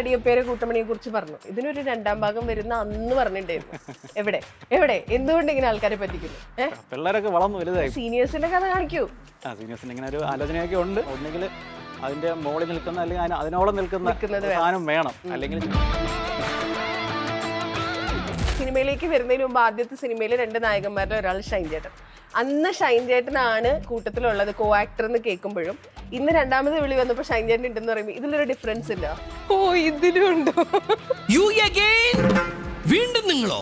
അടിയപ്പേരെ കൂട്ടമണിയെ കുറിച്ച് പറഞ്ഞു. ഇതിനൊരു രണ്ടാം ഭാഗം വരുന്ന അന്ന് പറഞ്ഞിട്ടുണ്ടായിരുന്നു. എവിടെ? എവിടെ? എന്തുകൊണ്ട് ഇങ്ങനെ ആൾക്കാരെ പറ്റിക്കുന്നു? പിള്ളേരൊക്കെ വളർന്നു വലുതായി. സീനിയേഴ്സിന്റെ കഥ കാണിക്കൂ. ആ സീനിയേഴ്സിന് ഇങ്ങനെ ഒരു ആലോചനയൊക്കെ ഉണ്ട്. ഒന്നെങ്കിൽ അതിന്റെ മുകളിൽ നിൽക്കുന്ന അല്ലെങ്കിൽ അതിനോളം നിൽക്കുന്ന സാധനം വേണം. അല്ലെങ്കിൽ സിനിമയിലേക്ക് വരുന്നതിന് മുമ്പ് ആദ്യത്തെ സിനിമയിലെ രണ്ട് നായകന്മാരിൽ ഒരാൾ ഷൈൻ ചേട്ടൻ. അന്ന് ഷൈൻ ചേട്ടനാണ് കൂട്ടത്തിലുള്ളത് കോ ആക്ടർ എന്ന് കേൾക്കുമ്പോഴും. ഇന്ന് രണ്ടാമത് വിളി വന്നപ്പോൾ ഷൈൻ ചേട്ടൻ ഉണ്ടെന്ന് പറയുമ്പോൾ ഇതിലൊരു ഡിഫറൻസ് ഇല്ല. ഓ ഇതിലും ഉണ്ടോ? യു അഗൈൻ വീണ്ടും നിങ്ങളോ?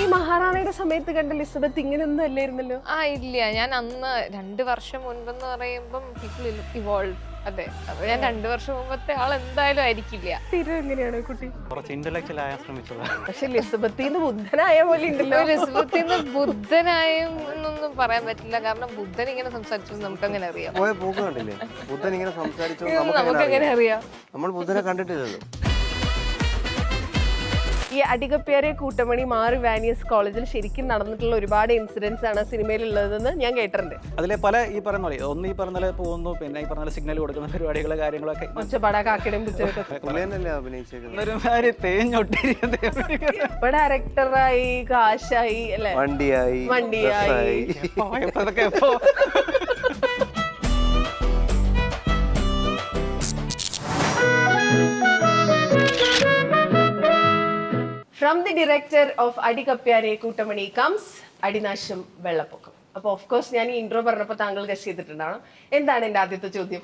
ഈ മഹാറാണിയുടെ സമയത്ത് കണ്ട ലിസബത്ത് ഇങ്ങനെയൊന്നും അല്ലായിരുന്നല്ലോ? ആ ഇല്ല. ഞാൻ അന്ന് രണ്ട് വർഷം മുൻപെന്ന് പറയുമ്പം പീപ്പിൾ ഇവോൾവ് അതെ. അപ്പൊ ഞാൻ രണ്ടു വർഷം മുമ്പത്തെ ആൾ എന്തായാലും ആയിരിക്കില്ല. സ്ഥിരം എങ്ങനെയാണ് കുട്ടി? കുറച്ച് ഇന്റലക്ച്വൽ ആയാൻ ശ്രമിച്ചതാണ് പക്ഷെ ലിസബത്തിന്ന് ബുദ്ധനായ പോലെ ഉണ്ടല്ലോ. ലിസ്ബത്തിൽ നിന്ന് ബുദ്ധനായും എന്നൊന്നും പറയാൻ പറ്റില്ല. കാരണം ബുദ്ധൻ ഇങ്ങനെ സംസാരിച്ചു നമുക്ക് അങ്ങനെ അറിയാം. പോയ പോക്ക് കണ്ടില്ലേ? ബുദ്ധൻ ഇങ്ങനെ സംസാരിച്ചു നമുക്ക് അങ്ങനെ എങ്ങനെ അറിയാം. നമ്മൾ ബുദ്ധനെ കണ്ടിട്ടില്ലല്ലോ. ഈ അടികപ്പേരെ കൂട്ടമണി മാറി വാനിയസ് കോളേജിൽ ശരിക്കും നടന്നിട്ടുള്ള ഒരുപാട് ഇൻസിഡൻസ് ആണ് സിനിമയിലുള്ളതെന്ന് ഞാൻ കേട്ടിട്ടുണ്ട്. അതിലെ പല ഈ പറയുന്ന പോലെ ഒന്ന് ഈ പറഞ്ഞ പോലെ പോകുന്നു പിന്നെ ഈ പറഞ്ഞ സിഗ്നൽ കൊടുക്കുന്ന പരിപാടികൾ കാര്യങ്ങളൊക്കെ. ഒച്ചപ്പാട തേഞ്ഞൊട്ടിരി ഇപ്പൊ ഡയറക്ടറായി കാശായി അല്ലെ? വണ്ടിയായി വണ്ടിയായി. From the director of Adi Kapyare Kootamani comes അടിനാശം വെള്ളപ്പൊക്കം അപ്പൊ ഓഫ് കോഴ്സ് ഞാൻ ഈ ഇൻട്രോ പറഞ്ഞപ്പോൾ താങ്കൾ ഗസ് ചെയ്തിട്ടുണ്ടാവണം. എന്താണ് എന്റെ ആദ്യത്തെ ചോദ്യം?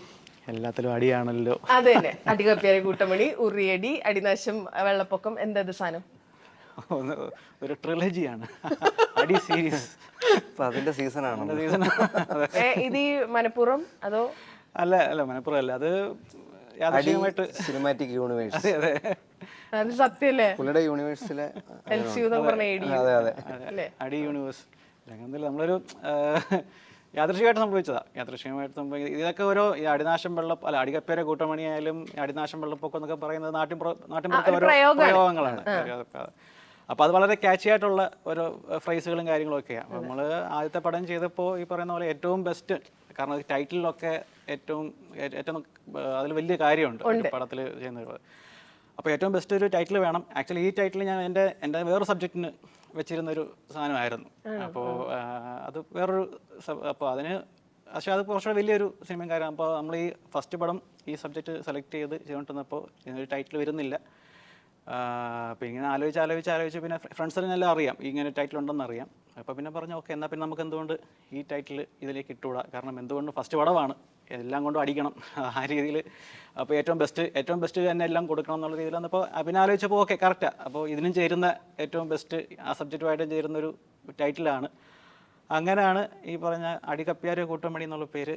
എല്ലാത്തിലും അടിയാണല്ലോ. അതെ തന്നെ. അടികപ്പ്യാരെ കൂട്ടമണി ഉറിയടി അടിനാശം വെള്ളപ്പൊക്കം എന്തത് സാധനം? ഒരു ട്രിലജിയാണ് അടി സീരീസ് അതിന്റെ സീസൺ ആണ്? ഇത് ഈ അതോ? അല്ല അല്ല മനപ്പുറം അല്ല അത് സിനിമാറ്റിക് യൂണിവേഴ്സ് അതെ അതെ അത്. സത്യല്ലേ? പുള്ളിയുടെ യൂണിവേഴ്സിലെ അതെ അതെ. അടി യൂണിവേഴ്സ്. അങ്ങനത്തെ നമ്മളൊരു യാദൃശികമായിട്ട് സംഭവിച്ചതാ. യാദൃശികമായിട്ട് സംഭവിച്ചത് ഇതൊക്കെ ഓരോ ഈ അടിനാശം വെള്ളം അല്ല അടികപ്പേരെ കൂട്ടമണിയായാലും അടിനാശം വെള്ളപ്പൊക്കം എന്നൊക്കെ പറയുന്നത് നാട്ടിൻപുറ നാട്ടിൻപുറത്തെ ഓരോ പ്രയോഗങ്ങളാണ്. അപ്പൊ അത് വളരെ ക്യാച്ചി ആയിട്ടുള്ള ഓരോ ഫ്രൈസുകളും കാര്യങ്ങളും ഒക്കെയാണ് നമ്മൾ ആദ്യത്തെ പടം ചെയ്തപ്പോൾ ഈ പറയുന്ന പോലെ ഏറ്റവും ബെസ്റ്റ് കാരണം ടൈറ്റിലൊക്കെ ഏറ്റവും ഏറ്റവും അതിൽ വലിയ കാര്യമുണ്ട്. പടത്തിൽ ചെയ്യുന്നത്. അപ്പോൾ ഏറ്റവും ബെസ്റ്റ് ഒരു ടൈറ്റിൽ വേണം. ആക്ച്വലി ഈ ടൈറ്റിൽ ഞാൻ എന്റെ എന്റെ വേറൊരു സബ്ജക്റ്റിന് വെച്ചിരുന്ന ഒരു സാധനമായിരുന്നു. അപ്പോൾ അത് വേറൊരു അപ്പോൾ അതിന് പക്ഷേ അത് കുറച്ചുകൂടെ വലിയൊരു സിനിമയും കാര്യം അപ്പോൾ നമ്മൾ ഈ ഫസ്റ്റ് പടം ഈ സബ്ജക്റ്റ് സെലക്ട് ചെയ്ത് ചെയ്തുകൊണ്ടിരുന്നപ്പോൾ ഇതിനൊരു ടൈറ്റിൽ വരുന്നില്ല. അപ്പോൾ ഇങ്ങനെ ആലോചിച്ച് ആലോചിച്ച് ആലോചിച്ച് പിന്നെ ഫ്രണ്ട്സിനെല്ലാം അറിയാം. ഇങ്ങനെ ടൈറ്റിൽ ഉണ്ടെന്ന് അറിയാം. അപ്പോൾ പിന്നെ പറഞ്ഞു ഓക്കെ എന്നാൽ പിന്നെ നമുക്ക് എന്തുകൊണ്ട് ഈ ടൈറ്റിൽ ഇതിലേക്ക് ഇട്ടുകൂടാ? കാരണം എന്തുകൊണ്ട് ഫസ്റ്റ് പടമാണ്? എല്ലാം കൊണ്ടും അടിക്കണം. ആ രീതിയിൽ അപ്പോൾ ഏറ്റവും ബെസ്റ്റ് ഏറ്റവും ബെസ്റ്റ് തന്നെ എല്ലാം കൊടുക്കണം എന്നുള്ള രീതിയിൽ വന്നപ്പോൾ പിന്നെ ആലോചിച്ചപ്പോൾ ഓക്കെ കറക്റ്റാണ് അപ്പോൾ ഇതിനും ചേരുന്ന ഏറ്റവും ബെസ്റ്റ് ആ സബ്ജക്റ്റുമായിട്ടും ചേരുന്ന ഒരു ടൈറ്റിലാണ് അങ്ങനെയാണ് ഈ പറഞ്ഞ അടികപ്പിയാര് കൂട്ടമണി എന്നുള്ള പേര്.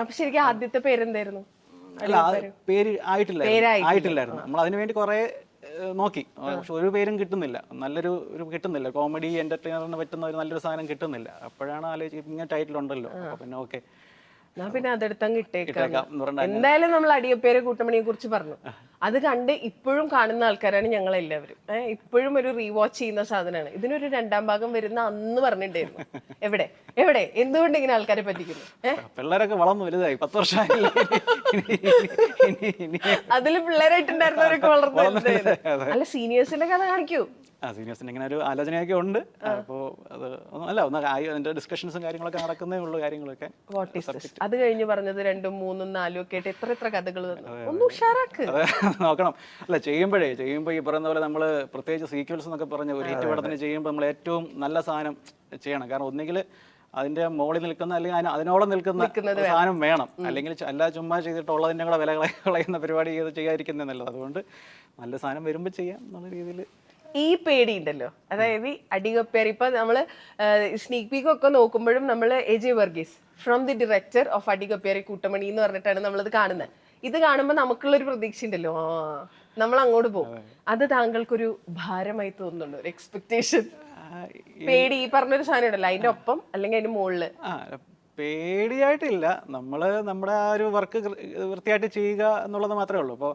അപ്പൊ ശരിക്കും ആദ്യത്തെ പേരെന്തായിരുന്നു? അല്ല പേര് ആയിട്ടില്ല. ആയിട്ടില്ലായിരുന്നു. നമ്മൾ അതിനു വേണ്ടി കുറെ നോക്കി. പക്ഷെ ഒരു പേരും കിട്ടുന്നില്ല. നല്ലൊരു ഒരു കിട്ടുന്നില്ല. കോമഡി എന്റർടൈനറിന് പറ്റുന്ന ഒരു നല്ലൊരു സാധനം കിട്ടുന്നില്ല. അപ്പോഴാണ് ആലോചിച്ച് ഇങ്ങനെ ടൈറ്റിൽ ഉണ്ടല്ലോ. അപ്പൊ പിന്നെ ഓക്കെ എന്നാ പിന്നെ അതെടുത്തങ്ങ് ഇട്ടേക്കാം എന്തായാലും നമ്മൾ അടിയപ്പേരെ കൂട്ടമണിയെ കുറിച്ച് പറഞ്ഞു. അത് കണ്ട് ഇപ്പോഴും കാണുന്ന ആൾക്കാരാണ് ഞങ്ങൾ എല്ലാവരും ഏഹ് ഇപ്പോഴും ഒരു റീവാച്ച് ചെയ്യുന്ന സാധനമാണ്. ഇതിനൊരു രണ്ടാം ഭാഗം വരുന്ന അന്ന് പറഞ്ഞിട്ടുണ്ടായിരുന്നു. എവിടെ? എവിടെ? എന്തുകൊണ്ട് ഇങ്ങനെ ആൾക്കാരെ പറ്റിക്കുന്നു? പിള്ളേരൊക്കെ വളർന്നു വലുതായി. പത്ത് വർഷമായി. അതിൽ പിള്ളേരായിട്ടുണ്ടായിരുന്നവരൊക്കെ വളർന്നു. അല്ല സീനിയേഴ്സിന്റെ കഥ കാണിക്കൂ. ആ സീനിയേഴ്സിന് ഇങ്ങനെ ഒരു ആലോചനയൊക്കെ ഉണ്ട്. അപ്പോ അത് അല്ല ഒന്ന് അതിന്റെ ഡിസ്കഷൻസും കാര്യങ്ങളൊക്കെ നടക്കുന്നേ ഉള്ളൂ കാര്യങ്ങളൊക്കെ അത് കഴിഞ്ഞ് പറഞ്ഞത് രണ്ടും മൂന്നും നാലും ഒക്കെ ആയിട്ട് എത്ര എത്ര കഥകൾ നോക്കണം. അല്ല ചെയ്യുമ്പോഴേ ചെയ്യുമ്പോൾ ഈ പറയുന്ന പോലെ നമ്മൾ പ്രത്യേകിച്ച് സീക്വൽസ് എന്നൊക്കെ പറഞ്ഞ ഒരു ഏറ്റുപടത്തിന് പടത്തിന് ചെയ്യുമ്പോൾ നമ്മൾ ഏറ്റവും നല്ല സാധനം ചെയ്യണം. കാരണം ഒന്നുകിൽ അതിന്റെ മുകളിൽ നിൽക്കുന്ന അല്ലെങ്കിൽ അതിന് അതിനോളം നിൽക്കുന്ന സാധനം വേണം. അല്ലെങ്കിൽ എല്ലാ അല്ല ചുമ്മാ ചെയ്തിട്ട് ഉള്ളതിന്റെ കൂടെ വില കളയുന്ന പരിപാടി ചെയ്ത് ചെയ്യാതിരിക്കുന്നത് നല്ലത് അതുകൊണ്ട് നല്ല സാധനം വരുമ്പോൾ ചെയ്യാം എന്നുള്ള രീതിയിൽ ഈ പേടി ഉണ്ടല്ലോ അതായത് ഈ അടികപ്പേർ ഇപ്പൊ നമ്മൾ സ്നീക് പീക്ക് ഒക്കെ നോക്കുമ്പോഴും നമ്മൾ A J Varghese from the director of Adi Kapyare Kootamani എന്ന് പറഞ്ഞിട്ടാണ് നമ്മളത് കാണുന്നത് ഇത് കാണുമ്പോൾ നമുക്കുള്ളൊരു പ്രതീക്ഷ ഉണ്ടല്ലോ ആ നമ്മൾ അങ്ങോട്ട് പോകും അത് താങ്കൾക്കൊരു ഭാരമായി തോന്നുന്നുണ്ട്? ഒരു എക്സ്പെക്ടേഷൻ പേടി ഈ പറഞ്ഞൊരു സാധനം ഉണ്ടല്ലോ അതിന്റെ ഒപ്പം അല്ലെങ്കിൽ അതിന്റെ മുകളിൽ? പേടിയായിട്ടില്ല. നമ്മൾ നമ്മുടെ ആ ഒരു വർക്ക് വൃത്തിയായിട്ട് ചെയ്യുക എന്നുള്ളത് മാത്രമേ ഉള്ളൂ. അപ്പോൾ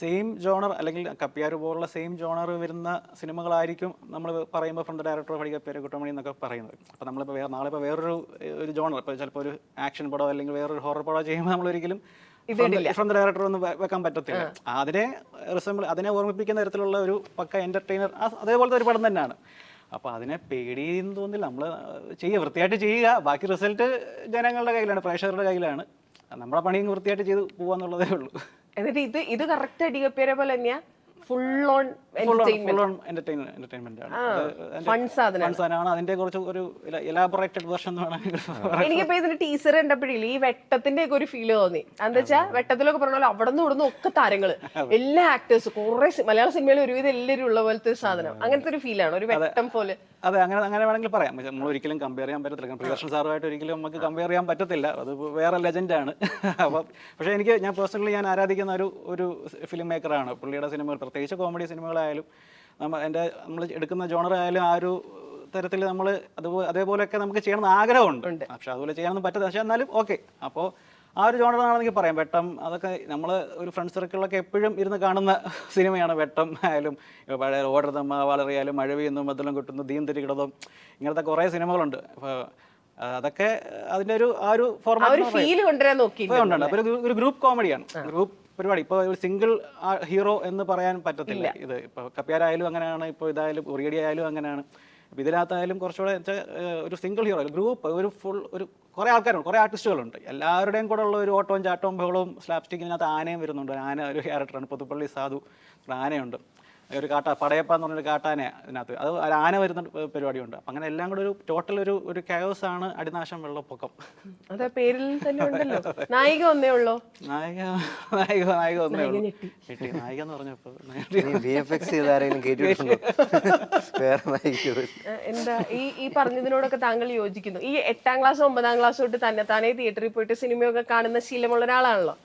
സെയിം ജോണർ അല്ലെങ്കിൽ കപ്പിയാർ പോലുള്ള സെയിം ജോണർ വരുന്ന സിനിമകളായിരിക്കും നമ്മൾ പറയുമ്പോൾ ഫ്രണ്ട് ഡയറക്ടർ പഠിക്കുക പേര് കുട്ടമണി എന്നൊക്കെ പറയുന്നത്. അപ്പോൾ നമ്മളിപ്പോൾ വേറെ നാളെ ഇപ്പോൾ വേറൊരു ഒരു ജോണർ ഇപ്പോൾ ചിലപ്പോൾ ഒരു ആക്ഷൻ പടോ അല്ലെങ്കിൽ വേറൊരു ഹൊറർ പടമോ ചെയ്യുമ്പോൾ നമ്മൾ ഒരിക്കലും ഫ്രം ദ ഡയറക്ടർ ഒന്നും വെക്കാൻ പറ്റത്തില്ല. അതിനെ റിസംബിൾ അതിനെ ഓർമ്മിപ്പിക്കുന്ന തരത്തിലുള്ള ഒരു പക്ക എന്റർടൈനർ അതേപോലത്തെ ഒരു പടം തന്നെയാണ്. അപ്പോൾ അതിനെ പേടിയെന്ന് തോന്നില്ല. നമ്മൾ ചെയ്യുക വൃത്തിയായിട്ട് ചെയ്യുക. ബാക്കി റിസൾട്ട് ജനങ്ങളുടെ കയ്യിലാണ് പ്രേക്ഷകരുടെ കയ്യിലാണ്. നമ്മുടെ പണിയും വൃത്തിയായിട്ട് ചെയ്ത് പോകാന്നുള്ളതേ ഉള്ളൂ. എന്നിട്ട് ഇത് ഇത് കറക്റ്റ് അടികപ്പേരെ പോലെ തന്നെയാ full on full entertainment on entertainment ആണ്. ഫൺ സാധനമാണ് അതിന്റെ കുറച്ച് ഒരു എലാബറേറ്റഡ് വെർഷൻ എനിക്കിപ്പോ ഇതിന്റെ ടീച്ചർ കണ്ടപ്പോഴില്ലേ ഈ വെട്ടത്തിന്റെ ഒക്കെ ഒരു ഫീൽ തോന്നി. എന്താ വെട്ടത്തിലൊക്കെ പറഞ്ഞ പോലെ അവിടെ നിന്ന് ഇവിടുന്ന് ഒക്കെ താരങ്ങൾ. എല്ലാ ആക്ടേഴ്സും കുറെ മലയാള സിനിമയിൽ ഒരുവിധം എല്ലാവരും ഉള്ള പോലത്തെ ഒരു സാധനം. അങ്ങനത്തെ ഒരു ഫീലാണ് ഒരു വെട്ടം പോലെ. അതെ അങ്ങനെ അങ്ങനെ വേണമെങ്കിൽ പറയാം. നമ്മൾ ഒരിക്കലും കമ്പയർ ചെയ്യാൻ പറ്റത്തില്ല. പ്രിയദർശൻ സാറുമായിട്ട് ഒരിക്കലും നമുക്ക് കമ്പയർ ചെയ്യാൻ പറ്റത്തില്ല. അത് വേറെ ലെജൻഡാണ് അപ്പം പക്ഷേ എനിക്ക് ഞാൻ പേഴ്സണലി ഞാൻ ആരാധിക്കുന്ന ഒരു ഒരു ഫിലിം മേക്കറാണ് പുള്ളിയുടെ സിനിമകൾ പ്രത്യേകിച്ച് കോമഡി സിനിമകളായാലും നമ്മൾ എന്റെ നമ്മൾ എടുക്കുന്ന ജോണർ ആയാലും ആ ഒരു തരത്തിൽ നമ്മൾ അതുപോലെ അതേപോലെയൊക്കെ നമുക്ക് ചെയ്യണമെന്ന് ആഗ്രഹമുണ്ട്. പക്ഷെ അതുപോലെ ചെയ്യാനൊന്നും പറ്റത്തില്ല. പക്ഷെ എന്നാലും ഓക്കെ അപ്പോൾ ആ ഒരു ജോണറാണെന്നെനിക്ക് പറയാം. വെട്ടം അതൊക്കെ നമ്മൾ ഒരു ഫ്രണ്ട് സർക്കിളിലൊക്കെ എപ്പോഴും ഇരുന്ന് കാണുന്ന സിനിമയാണ് വെട്ടം ആയാലും പഴയ ഓടർത്തമ്മ വളറിയാലും മഴ പെയ്യുന്നു മദ്ദലം കൊട്ടുന്നു ദീൻ തിരികിടതും ഇങ്ങനത്തെ കുറേ സിനിമകളുണ്ട്. അപ്പോൾ അതൊക്കെ അതിന്റെ ഒരു ആ ഒരു ഫോർമാറ്റ് ഒരു ഗ്രൂപ്പ് കോമഡിയാണ് ഗ്രൂപ്പ് പരിപാടി. ഇപ്പോൾ ഒരു സിംഗിൾ ഹീറോ എന്ന് പറയാൻ പറ്റത്തില്ല. ഇത് ഇപ്പോൾ കപ്പ്യാരായാലും അങ്ങനെയാണ് ഇപ്പോൾ ഇതായാലും ഉറിയടി ആയാലും അങ്ങനെയാണ്. അപ്പോൾ ഇതിനകത്തായാലും കുറച്ചുകൂടെ ഒരു സിംഗിൾ ഹീറോ ഗ്രൂപ്പ് ഒരു ഫുൾ ഒരു കുറേ ആൾക്കാരുണ്ട് കുറേ ആർട്ടിസ്റ്റുകളുണ്ട് എല്ലാവരുടെയും കൂടെ ഉള്ള ഒരു ഓട്ടവും ചാട്ടവും ബഹളവും സ്ലാപ്സ്റ്റിക്കിനകത്ത് ആനയും വരുന്നുണ്ട്. ആന ഒരു ക്യാരക്ടറാണ് പുതുപ്പള്ളി സാധു ആനയുണ്ട്. ഒരു കാട്ട പടയപ്പ എന്ന് പറഞ്ഞൊരു കാട്ടാനെ അതിനകത്ത്. അത് ഒരു ആന വരുന്ന പരിപാടിയുണ്ട്. അപ്പം അങ്ങനെ എല്ലാം കൂടെ ഒരു ടോട്ടൽ ഒരു ഒരു കയോസ് ആണ് അടിനാശം വെള്ളപ്പൊക്കം. അതെ പേരിൽ തന്നെ ഉണ്ടല്ലോ. നായിക ഒന്നേ ഉള്ളോ? നായിക നായിക നായിക ഒന്നേ ഉള്ളൂ. ഞെട്ടി. നായിക എന്ന് പറഞ്ഞപ്പോ ബി എഫ് എക്സ് ചെയ്ത് ആരെങ്കിലും കയറ്റിയിട്ടുണ്ടോ വേറെ എന്താ ഈ ഈ പറഞ്ഞതിനോടൊക്കെ താങ്കൾ യോജിക്കുന്നു. ഈ എട്ടാം ക്ലാസ് ഒമ്പതാം ക്ലാസ് തൊട്ട് തന്നെ താനേ തിയേറ്ററിൽ പോയിട്ട് സിനിമയൊക്കെ കാണുന്ന ശീലമുള്ള ഒരാളാണല്ലോ.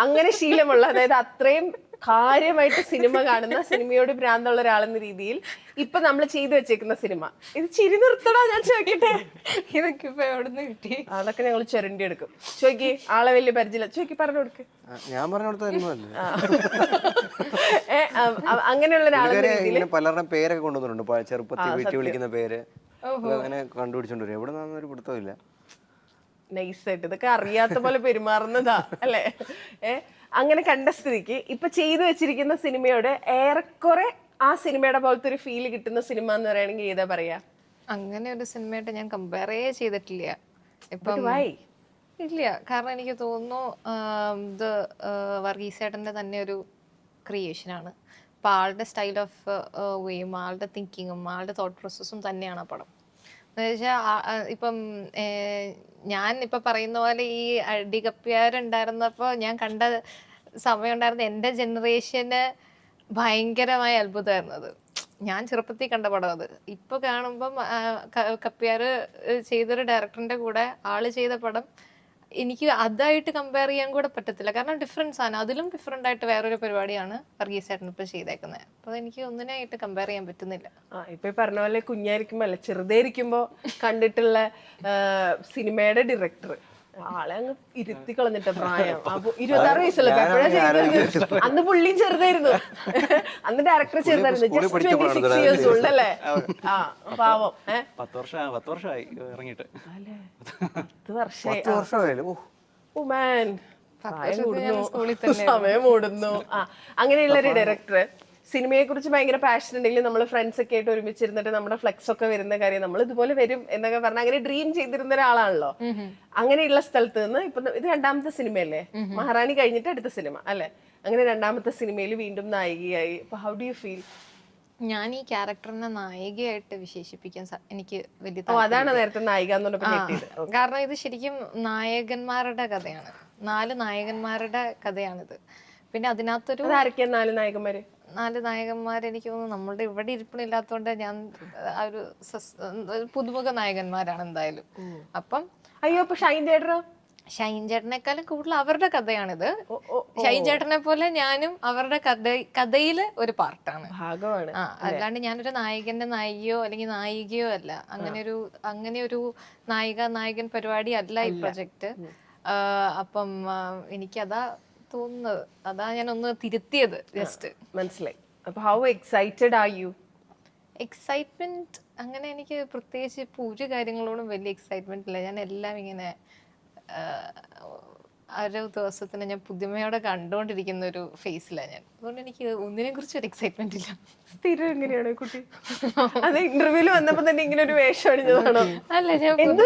അങ്ങനെ ശീലമുള്ള അതായത് അത്രയും കാര്യമായിട്ട് സിനിമ കാണുന്ന സിനിമയോട് ഭ്രാന്തുള്ള ഒരാളെന്ന രീതിയിൽ ഇപ്പൊ നമ്മൾ ചെയ്തു വെച്ചേക്കുന്ന സിനിമ. ഇത് ചിരി നിർത്തടാ ഞാൻ ചോദിക്കട്ടെ? ഇതൊക്കെ ഇപ്പൊ എവിടുന്ന് കിട്ടി? അതൊക്കെ ഞങ്ങൾ ചുരണ്ടി എടുക്കും. ചോയ്ക്ക് ആളെ വലിയ പരിചയമില്ല. ചോദിക്ക് പറഞ്ഞു കൊടുക്ക്. ഞാൻ പറഞ്ഞു അ- അങ്ങനെയുള്ള പുള്ളിക്കാരി രീതിയിൽ പേരൊക്കെ കൊണ്ടുവന്നിട്ടുണ്ട്. ചെറുപ്പത്തിൽ വീട്ടിൽ വിളിക്കുന്ന പേര്. അങ്ങനെ കണ്ടുപിടിച്ചോണ്ട് വരും. എവിടെ നിന്നൊരു പിടുത്തമില്ല നൈസായിട്ട് ഇതൊക്കെ അറിയാത്ത പോലെ പെരുമാറുന്നതാ അല്ലേ? ഏ അങ്ങനെ കണ്ട സ്ഥിതിക്ക് ഇപ്പൊ ചെയ്തു വെച്ചിരിക്കുന്ന സിനിമയോട് ഏറെക്കുറെ ആ സിനിമയുടെ പോലത്തെ ഒരു ഫീൽ കിട്ടുന്ന സിനിമ എന്ന് പറയുകയാണെങ്കിൽ ഏതാ പറയാ? അങ്ങനെ ഒരു സിനിമയായിട്ട് ഞാൻ കമ്പയറേ ചെയ്തിട്ടില്ല. ഇപ്പം ഇല്ല. കാരണം എനിക്ക് തോന്നുന്നു ഇത് വർഗീസേട്ടന്റെ തന്നെ ഒരു ക്രിയേഷനാണ് അപ്പം ആളുടെ സ്റ്റൈൽ ഓഫ് വേയും ആളുടെ തിങ്കിങ്ങും ആളുടെ തോട്ട് പ്രോസസ്സും തന്നെയാണ് ആ പടം. എന്ന് വെച്ചാൽ ഇപ്പം ഞാൻ ഇപ്പം പറയുന്ന പോലെ ഈ അടികപ്പിയാരുണ്ടായിരുന്നപ്പോ ഞാൻ കണ്ട സമയം ഉണ്ടായിരുന്ന എന്റെ ജനറേഷന് ഭയങ്കരമായ അത്ഭുതമായിരുന്നു അത് ഞാൻ ചെറുപ്പത്തിൽ കണ്ട പടം അത് ഇപ്പൊ കാണുമ്പം കപ്പിയാർ ചെയ്തൊരു ഡയറക്ടറിന്റെ കൂടെ ആൾ ചെയ്ത പടം എനിക്ക് അതായിട്ട് കമ്പയർ ചെയ്യാൻ കൂടെ പറ്റത്തില്ല. കാരണം ഡിഫറൻസ് ആണ്. അതിലും ഡിഫറെന്റ് ആയിട്ട് വേറൊരു പരിപാടിയാണ് വർഗീസ് ചേട്ടൻ ഇപ്പൊ ചെയ്തേക്കുന്നത് അപ്പോൾ എനിക്ക് ഒന്നിനായിട്ട് കമ്പയർ ചെയ്യാൻ പറ്റുന്നില്ല. ആ ഇപ്പൊ ഈ പറഞ്ഞ പോലെ കുഞ്ഞായിരിക്കുമ്പോൾ അല്ല ചെറുതേ കണ്ടിട്ടുള്ള സിനിമയുടെ ഡയറക്ടർ ആളെ അങ്ങ് ഇരുത്തി കളഞ്ഞിട്ട പ്രായം. അപ്പൊ ഇരുപത്താറ് വയസ്സല്ലേ? ഇപ്പൊ എപ്പോഴാ ചെയ്തത് അന്ന് പുള്ളിയും ചെറുതായിരുന്നു. അന്ന് ഡയറക്ടർ ചെറുതായിരുന്നു. ജസ്റ്റ് ട്വന്റി സിക്സ് ഇയേഴ്സ് ഉള്ളല്ലേ? ആ പാവം. പത്ത് വർഷം പത്ത് വർഷമായി ഇറങ്ങിയിട്ട്. പത്ത് വർഷമായി ഓ. മാൻ വർഷത്തിൽ സ്കൂളിൽ തന്നെ സമയം ഓടുന്നു ആ അങ്ങനെയുള്ള ഒരു ഡയറക്ടർ സിനിമയെ കുറിച്ച് ഭയങ്കര പാഷൻ ഉണ്ടെങ്കിൽ നമ്മൾ ഫ്രണ്ട്സ് ഒക്കെ ആയിട്ട് ഒരുമിച്ചിരുന്നിട്ട് നമ്മുടെ ഫ്ലെക്സ് ഒക്കെ വരുന്ന കാര്യം നമ്മൾ ഇതുപോലെ വരും എന്നൊക്കെ പറഞ്ഞ അങ്ങനെ ഡ്രീം ചെയ്തിരുന്ന ഒരാളാണല്ലോ. അങ്ങനെയുള്ള സ്ഥലത്ത് നിന്ന് ഇപ്പൊ ഇത് രണ്ടാമത്തെ സിനിമയല്ലേ? മഹാറാണി കഴിഞ്ഞിട്ട് അടുത്ത സിനിമ അല്ലെ? അങ്ങനെ രണ്ടാമത്തെ സിനിമയിൽ വീണ്ടും നായികയായി. അപ്പൊ ഹൗ ഡു യു ഫീൽ ഞാൻ ഈ ക്യാരക്ടറിനെ നായികയായിട്ട് വിശേഷിപ്പിക്കാൻ എനിക്ക് വലിയ അതാണ് നേരത്തെ നായിക കാരണം ഇത് ശരിക്കും നായകന്മാരുടെ കഥയാണ്. നാല് നായകന്മാരുടെ കഥയാണിത്. പിന്നെ അതിനകത്തൊരു നാല് നായകന്മാര്? നാല് നായകന്മാർ എനിക്ക് തോന്നുന്നു നമ്മളുടെ ഇവിടെ ഇരിപ്പിണില്ലാത്തതുകൊണ്ട് ഞാൻ ആ ഒരു പുതുമുഖ നായകന്മാരാണ് എന്തായാലും. അപ്പം അയ്യോ അപ്പൊ ഷൈൻ ചേട്ടനോ? ഷൈൻ ചേട്ടനേക്കാളും കൂടുതൽ അവരുടെ കഥയാണിത്. ഷൈൻ ചേട്ടനെ പോലെ ഞാനും അവരുടെ കഥ കഥയിൽ ഒരു പാർട്ടാണ്. ഭാഗമാണ് ആ അല്ലാണ്ട് ഞാനൊരു നായകന്റെ നായികയോ അല്ലെങ്കിൽ നായികയോ അല്ല. അങ്ങനെ ഒരു അങ്ങനെ ഒരു നായിക നായകൻ പരിപാടി അല്ല ഈ പ്രൊജക്ട്. അപ്പം എനിക്കതാ തോന്നുന്നത് അതാ ഞാൻ ഒന്ന് തിരുത്തിയത് ജസ്റ്റ് മനസ്സിലായി അപ്പൊ how excited are you excitement അങ്ങനെ എനിക്ക് പ്രത്യേകിച്ച് ഇപ്പൊ ഒരു കാര്യങ്ങളോടും വലിയ എക്സൈറ്റ്മെന്റ് ഇല്ല ഞാൻ എല്ലാം ഇങ്ങനെ ഓരോ ദിവസത്തിന് ഞാൻ പുതുമയോടെ കണ്ടുകൊണ്ടിരിക്കുന്ന ഒരു ഫേസിലാണ് ഞാൻ അതുകൊണ്ട് എനിക്ക് ഒന്നിനെ കുറിച്ച് ഒരു എക്സൈറ്റ്മെന്റ് ഇല്ല. സ്ഥിരം എങ്ങനെയാണ് കുട്ടി? അത് ഇന്റർവ്യൂൽ വന്നപ്പോ തന്നെ ഇങ്ങനെ ഒരു വേഷം അണിഞ്ഞതാണോ? അല്ല ഞാൻ എന്ത്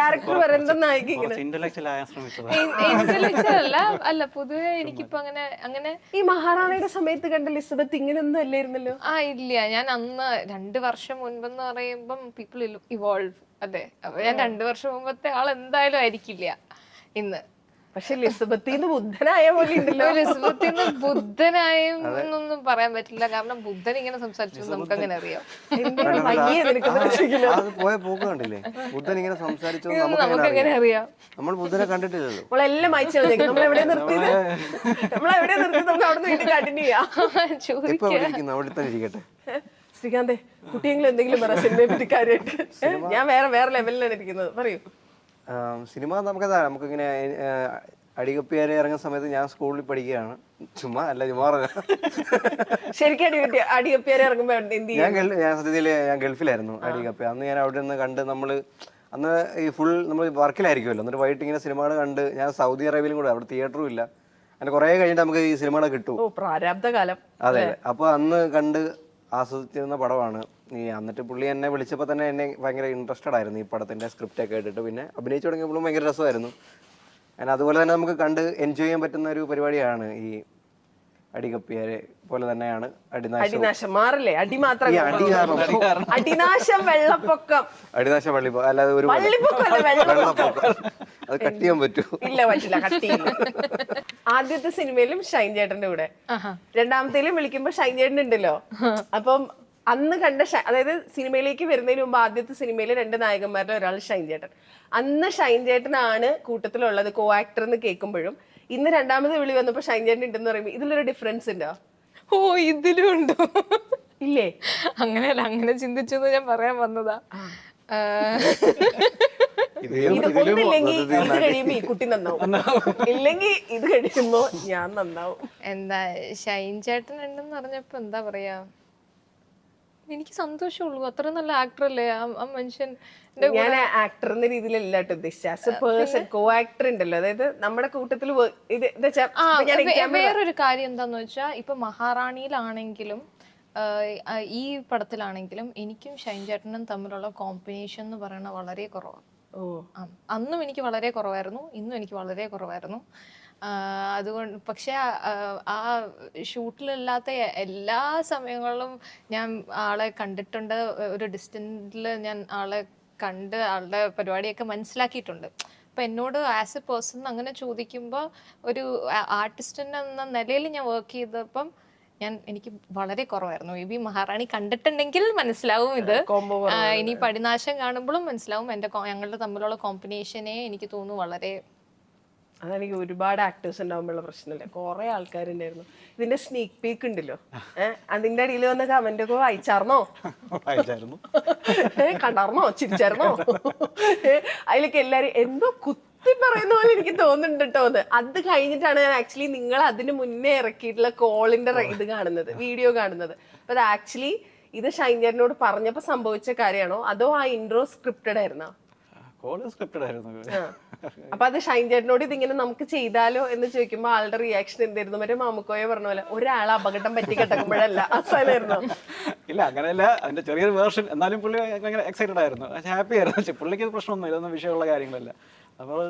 ഡയറക്ടർ പറയുന്ന നായിക ഇങ്ങനെ. കുറച്ച് ഇന്റലക്ച്വൽ ആയാൻ ശ്രമിച്ചത്. ഇന്റലക്ച്വൽ അല്ല അല്ല പൊതുവെ എനിക്കിപ്പോ അങ്ങനെ അങ്ങനെ ഈ മഹാറാണിയുടെ സമയത്ത് കണ്ട ലിസബത്ത് ഇങ്ങനെയൊന്നും അല്ലായിരുന്നല്ലോ? ആ ഇല്ല. ഞാൻ അന്ന് രണ്ട് വർഷം മുൻപെന്ന് പറയുമ്പം പീപ്പിൾ ഇവോൾവ് അതെ. അപ്പൊ ഞാൻ രണ്ട് വർഷം മുമ്പത്തെ ആൾ എന്തായാലും ആയിരിക്കില്ല ഇന്ന്. പക്ഷെ ലിസബത്തിന്ന് ബുദ്ധനായ പോലെ ഉണ്ടല്ലോ. ലിസബത്തിന്ന് ബുദ്ധനായും എന്നൊന്നും പറയാൻ പറ്റില്ല. കാരണം ബുദ്ധൻ ഇങ്ങനെ സംസാരിച്ചു നമുക്ക് അങ്ങനെ അറിയാം. പോയ പോക്ക് കണ്ടില്ലേ? ബുദ്ധൻ ഇങ്ങനെ സംസാരിച്ചു നമുക്ക് അങ്ങനെ എങ്ങനെ അറിയാം? നമ്മൾ ബുദ്ധനെ കണ്ടിട്ടില്ലല്ലോ. നമ്മളെല്ലാം അയച്ചു നമ്മൾ എവിടെ നിർത്തിയത് നമ്മൾ എവിടെ നിർത്തി? നമുക്ക് അവിടെ നിന്ന് കണ്ടിന്യൂ ചെയ്യാം. അവിടെ തന്നെ ഇരിക്കട്ടെ. ശ്രീകാന്തേ കുട്ടിയെങ്കിലും എന്തെങ്കിലും പറ. സിനിമയെ പറ്റി കാര്യമായിട്ട്. ഞാൻ വേറെ വേറെ ലെവലിലാണ് ഇരിക്കുന്നത്. പറയൂ. സിനിമ നമുക്കതാ നമുക്കിങ്ങനെ അടികപ്പിയാരെ ഇറങ്ങുന്ന സമയത്ത് ഞാൻ സ്കൂളിൽ പഠിക്കുകയാണ്. ചുമ്മാ അല്ല ചുമ്മാ ശരിക്കും എന്ത് ഞാൻ ഞാൻ സത്യത്തിൽ ഞാൻ ഗൾഫിലായിരുന്നു അടികപ്പി അന്ന് ഞാൻ അവിടെ നിന്ന് കണ്ട് നമ്മൾ അന്ന് ഈ ഫുൾ നമ്മൾ വർക്കിലായിരിക്കുമല്ലോ. എന്നിട്ട് വൈകിട്ട് ഇങ്ങനെ സിനിമകൾ കണ്ട് ഞാൻ സൗദി അറേബ്യയിലും കൂടെ അവിടെ തിയേറ്ററും ഇല്ല. അങ്ങനെ കുറേ കഴിഞ്ഞിട്ട് നമുക്ക് ഈ സിനിമകളെ കിട്ടും. പ്രാരാബ്ധ കാലം അതെ അപ്പൊ അന്ന് കണ്ട് ആസ്വദിച്ചിരുന്ന പടമാണ്. ഈ എന്നിട്ട് പുള്ളി എന്നെ വിളിച്ചപ്പോൾ തന്നെ എന്നെ ഭയങ്കര ഇൻട്രസ്റ്റഡ് ആയിരുന്നു ഈ പടത്തിന്റെ സ്ക്രിപ്റ്റ് ഒക്കെ കേട്ടിട്ട് പിന്നെ അഭിനയിച്ചു തുടങ്ങിയപ്പോഴും ഭയങ്കര രസമായിരുന്നു. അതിന് അതുപോലെ തന്നെ നമുക്ക് കണ്ട് എൻജോയ് ചെയ്യാൻ പറ്റുന്ന ഒരു പരിപാടിയാണ് ഈ അടികപ്പിയാരെ പോലെ തന്നെയാണ് അടിനാശം അടിനാശം മാറില്ലേ? അടി മാത്രം ഈ അടി കാരണം. അടിനാശം വെള്ളപ്പൊക്കം. അടിനാശ വള്ളിപ്പോ അല്ലാതെ ഒരു വള്ളിപ്പൊക്കം അല്ല വെള്ളപ്പൊക്കം. അത് കട്ട് ചെയ്യാൻ പറ്റൂ. ഇല്ല പറ്റില്ല ആദ്യത്തെ സിനിമയിലും ഷൈൻ ചേട്ടന്റെ കൂടെ. രണ്ടാമത്തേലും വിളിക്കുമ്പോ ഷൈൻ ചേട്ടൻ ഉണ്ടല്ലോ. അപ്പം അന്ന് കണ്ട ഷൈ- അതായത് സിനിമയിലേക്ക് വരുന്നതിന് മുമ്പ് ആദ്യത്തെ സിനിമയിലെ രണ്ട് നായകന്മാരിൽ ഒരാൾ ഷൈൻ ചേട്ടൻ. അന്ന് ഷൈൻ ചേട്ടനാണ് കൂട്ടത്തിലുള്ളത് കോ ആക്ടർ എന്ന് കേൾക്കുമ്പോഴും ഇന്ന് രണ്ടാമത് വിളി വന്നപ്പോ ഷൈൻ ചേട്ടൻ ഉണ്ടെന്ന് പറയുമ്പോൾ ഇതിലൊരു ഡിഫറൻസ് ഉണ്ടോ? ഓ ഇതിലും ഉണ്ടോ? ഇല്ലേ? അങ്ങനെയല്ല അങ്ങനെ ചിന്തിച്ചെന്ന് ഞാൻ പറയാൻ വന്നതാ. ഇത് ഒന്നില്ലെങ്കിൽ ഇത് കഴിയുമ്പോ ഈ കുട്ടി നന്നാവും. ഇല്ലെങ്കിൽ ഇത് കഴിയുമ്പോ ഞാൻ നന്നാവും. എന്താ ഷൈൻ ചേട്ടൻ ഉണ്ടെന്ന് പറഞ്ഞപ്പോ എന്താ പറയാ? എനിക്ക് സന്തോഷമുള്ളൂ. അത്ര നല്ല ആക്ടർ അല്ലേ? ആ മനുഷ്യൻ ഞാൻ ആക്ടർ എന്ന രീതിയിലല്ല കേട്ടോ as a person co actor ഉണ്ടല്ലോ. അതായത് നമ്മുടെ കൂട്ടത്തിൽ വേറൊരു കാര്യം എന്താന്ന് വെച്ചാൽ ഇപ്പൊ മഹാറാണിയിലാണെങ്കിലും ഈ പടത്തിലാണെങ്കിലും എനിക്കും ഷൈൻ ചേട്ടനും തമ്മിലുള്ള കോമ്പിനേഷൻ എന്ന് പറയുന്നത് വളരെ കുറവാണ് ഓ. അന്നും എനിക്ക് വളരെ കുറവായിരുന്നു. ഇന്നും എനിക്ക് വളരെ കുറവായിരുന്നു. അതുകൊണ്ട് പക്ഷെ ആ, ഷൂട്ടിലല്ലാത്ത എല്ലാ സമയങ്ങളിലും ഞാൻ ആളെ കണ്ടിട്ടുണ്ട്. ഒരു ഡിസ്റ്റൻസിൽ ഞാൻ ആളെ കണ്ട് ആളുടെ പരിപാടിയൊക്കെ മനസ്സിലാക്കിയിട്ടുണ്ട്. അപ്പം എന്നോട് ആസ് എ പേഴ്സൺ അങ്ങനെ ചോദിക്കുമ്പോൾ ഒരു ആർട്ടിസ്റ്റ് എന്ന നിലയിൽ ഞാൻ വർക്ക് ചെയ്തപ്പം ഞാൻ എനിക്ക് വളരെ കുറവായിരുന്നു. മേ ബി മഹാറാണി കണ്ടിട്ടുണ്ടെങ്കിൽ മനസ്സിലാവും ഇത്. ഇനി പടിനാശം കാണുമ്പോഴും മനസ്സിലാവും. എന്റെ ഞങ്ങളുടെ തമ്മിലുള്ള കോമ്പിനേഷനെ എനിക്ക് തോന്നുന്നു വളരെ അതെനിക്ക് ഒരുപാട് ആക്ടേഴ്സ് ഉണ്ടാകുമ്പോഴുള്ള പ്രശ്നമില്ല. കുറെ ആൾക്കാരുണ്ടായിരുന്നു. ഇതിന്റെ സ്നീക്ക് പീക്ക് ഉണ്ടല്ലോ. ഏഹ് അതിന്റെ അടിയിൽ വന്ന കമന്റ് ഒക്കെ വായിച്ചാർന്നോ? കണ്ടാർന്നോ? ചിരിച്ചാർന്നോ അതിലേക്ക് എല്ലാരും എന്തോ കുത്തി പറയുന്ന പോലെ എനിക്ക് തോന്നുന്നുണ്ട് കേട്ടോ അത് അത് കഴിഞ്ഞിട്ടാണ് ഞാൻ ആക്ച്വലി നിങ്ങൾ അതിന് മുന്നേ ഇറക്കിയിട്ടുള്ള കോളിന്റെ ഇത് കാണുന്നത് വീഡിയോ കാണുന്നത്. അപ്പൊ അത് ആക്ച്വലി ഇത് ഷൈൻചേട്ടനോട് പറഞ്ഞപ്പോ സംഭവിച്ച കാര്യമാണോ? അതോ ആ ഇൻട്രോ സ്ക്രിപ്റ്റഡ് ആയിരുന്നു? അപ്പൊ അത് ഷൈൻ ചേട്ടനോട് ഇതിങ്ങനെ നമുക്ക് ചെയ്താലോ എന്ന് ചോദിക്കുമ്പോ ആളുടെ റിയാക്ഷൻ എന്തായിരുന്നു? മറ്റേ മാമുക്കോയെ പറഞ്ഞ പോലെ ഒരാൾ അപകടം പറ്റി കിടക്കുമ്പോഴല്ല. അവസാനമായിരുന്നു. ഇല്ല അങ്ങനെയല്ല. അതിന്റെ ചെറിയൊരു വേർഷൻ എന്നാലും പുള്ളി ഭയങ്കര എക്സൈറ്റഡ് ആയിരുന്നു. ഹാപ്പി ആയിരുന്നു. പുള്ളിക്ക് പ്രശ്നമൊന്നും ഇതൊന്നും വിഷയമുള്ള കാര്യങ്ങളല്ല. അപ്പോൾ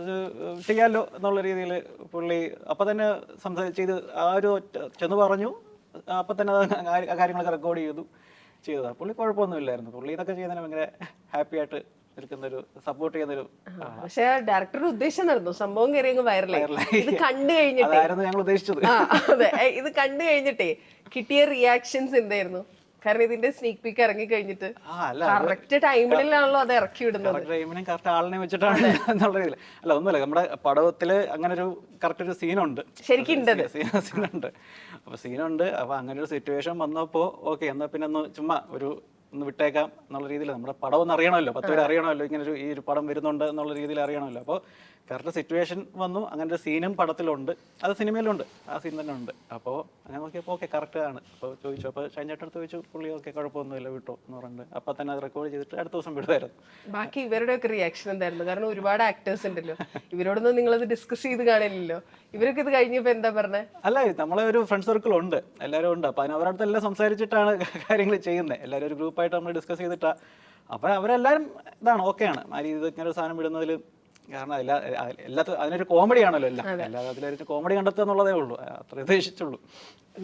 ചെയ്യാമല്ലോ എന്നുള്ള രീതിയിൽ പുള്ളി അപ്പം തന്നെ സംസാരിച്ച് ചെയ്ത് ആ ഒരു ചെന്ന് പറഞ്ഞു. അപ്പം തന്നെ അത് കാര്യങ്ങളൊക്കെ റെക്കോർഡ് ചെയ്തു ചെയ്തതാണ് പുള്ളി കുഴപ്പമൊന്നുമില്ലായിരുന്നു പുള്ളി ഇതൊക്കെ ചെയ്യുന്നതിന് ഭയങ്കര ഹാപ്പി ആയിട്ട് നിൽക്കുന്നൊരു സപ്പോർട്ട് ചെയ്യുന്നൊരു ഒരു പക്ഷെ ഡയറക്ടറുടെ ഉദ്ദേശം നടന്നു. സംഭവം കയറി അങ്ങ് വൈറലായി ഇത് കണ്ടു കഴിഞ്ഞിട്ട് ഞങ്ങൾ ഉദ്ദേശിച്ചത്. അതെ. ഇത് കണ്ടു കഴിഞ്ഞിട്ടേ കിട്ടിയ റിയാക്ഷൻസ് എന്തായിരുന്നു? കാരണം ഇതിന്റെ സ്നീക്ക് പീക്ക് ഇറങ്ങി കഴിഞ്ഞിട്ട് കറക്റ്റ് ടൈമിലാണല്ലോ അത് ഇറക്കി വിടുന്നത്. ടൈമിനും കറക്റ്റ് ആളിനെ വെച്ചിട്ടാണ് എന്നുള്ള രീതിയിൽ. അല്ല ഒന്നുമില്ല. നമ്മുടെ പടവത്തിൽ അങ്ങനെ ഒരു കറക്റ്റ് ഒരു സീനുണ്ട് ശരിക്കും. സീനുണ്ട് അപ്പൊ സീനുണ്ട് അപ്പൊ അങ്ങനെ ഒരു സിറ്റുവേഷൻ വന്നപ്പോ ഓക്കെ എന്നാ പിന്നെ ഒന്ന് ചുമ്മാ ഒരു ഒന്ന് വിട്ടേക്കാം എന്നുള്ള രീതിയിൽ നമ്മുടെ പടം ഒന്ന് അറിയണമല്ലോ. പത്ത് പേര് അറിയണമല്ലോ. ഇങ്ങനെ ഒരു ഈ ഒരു പടം വരുന്നുണ്ട് എന്നുള്ള രീതിയിൽ അറിയണമല്ലോ. അപ്പോൾ കറക്റ്റ് സിറ്റുവേഷൻ വന്നു അങ്ങനെ ഒരു സീനും പടത്തിലുണ്ട്. അത് സിനിമയിലുണ്ട് ആ സീൻ തന്നെ ഉണ്ട് അപ്പോൾ അങ്ങനെ നോക്കിയപ്പോൾ ഓക്കെ കറക്റ്റ് ആണ്. അപ്പോൾ ചോദിച്ചു അപ്പോൾ ഷൈൻചേട്ടടുത്ത് ചോദിച്ചു പുള്ളി ഓക്കെ കുഴപ്പമൊന്നുമില്ല വിട്ടോ? എന്ന് പറഞ്ഞിട്ട്. അപ്പോൾ തന്നെ അത് റെക്കോർഡ് ചെയ്തിട്ട് അടുത്ത ദിവസം വിടുമായിരുന്നു ബാക്കി ഇവരുടെയൊക്കെ റിയാക്ഷൻ എന്തായിരുന്നു? കാരണം ഒരുപാട് ആക്ടേഴ്സ് ഉണ്ടല്ലോ. ഇവരോടൊന്നും നിങ്ങളത് ഡിസ്കസ് ചെയ്ത് കാണില്ലല്ലോ. ഇവരൊക്കെ ഇത് കഴിഞ്ഞപ്പോൾ എന്താ പറഞ്ഞത് അല്ല നമ്മളെ ഒരു ഫ്രണ്ട് സർക്കിൾ ഉണ്ട്. എല്ലാവരും ഉണ്ട്. അപ്പോൾ അതിന് അവരടുത്ത് എല്ലാം സംസാരിച്ചിട്ടാണ് കാര്യങ്ങൾ ചെയ്യുന്നത് എല്ലാവരും ഒരു ഗ്രൂപ്പായിട്ട് നമ്മൾ ഡിസ്കസ് ചെയ്തിട്ടാണ് അപ്പോൾ അവരെല്ലാവരും ഇതാണ് ഓക്കെയാണ് ആ രീതിയിൽ ഇങ്ങനെ ഒരു സാധനം വിടുന്നതിൽ കാരണം എല്ലാ എല്ലാത്തും അതിനൊരു കോമഡി ആണല്ലോ എല്ലാം. അല്ലാതെ അതിലൊരു കോമഡി കണ്ടെത്തുക എന്നുള്ളതേ ഉള്ളൂ. അത്ര ഉദ്ദേശിച്ചുള്ളൂ.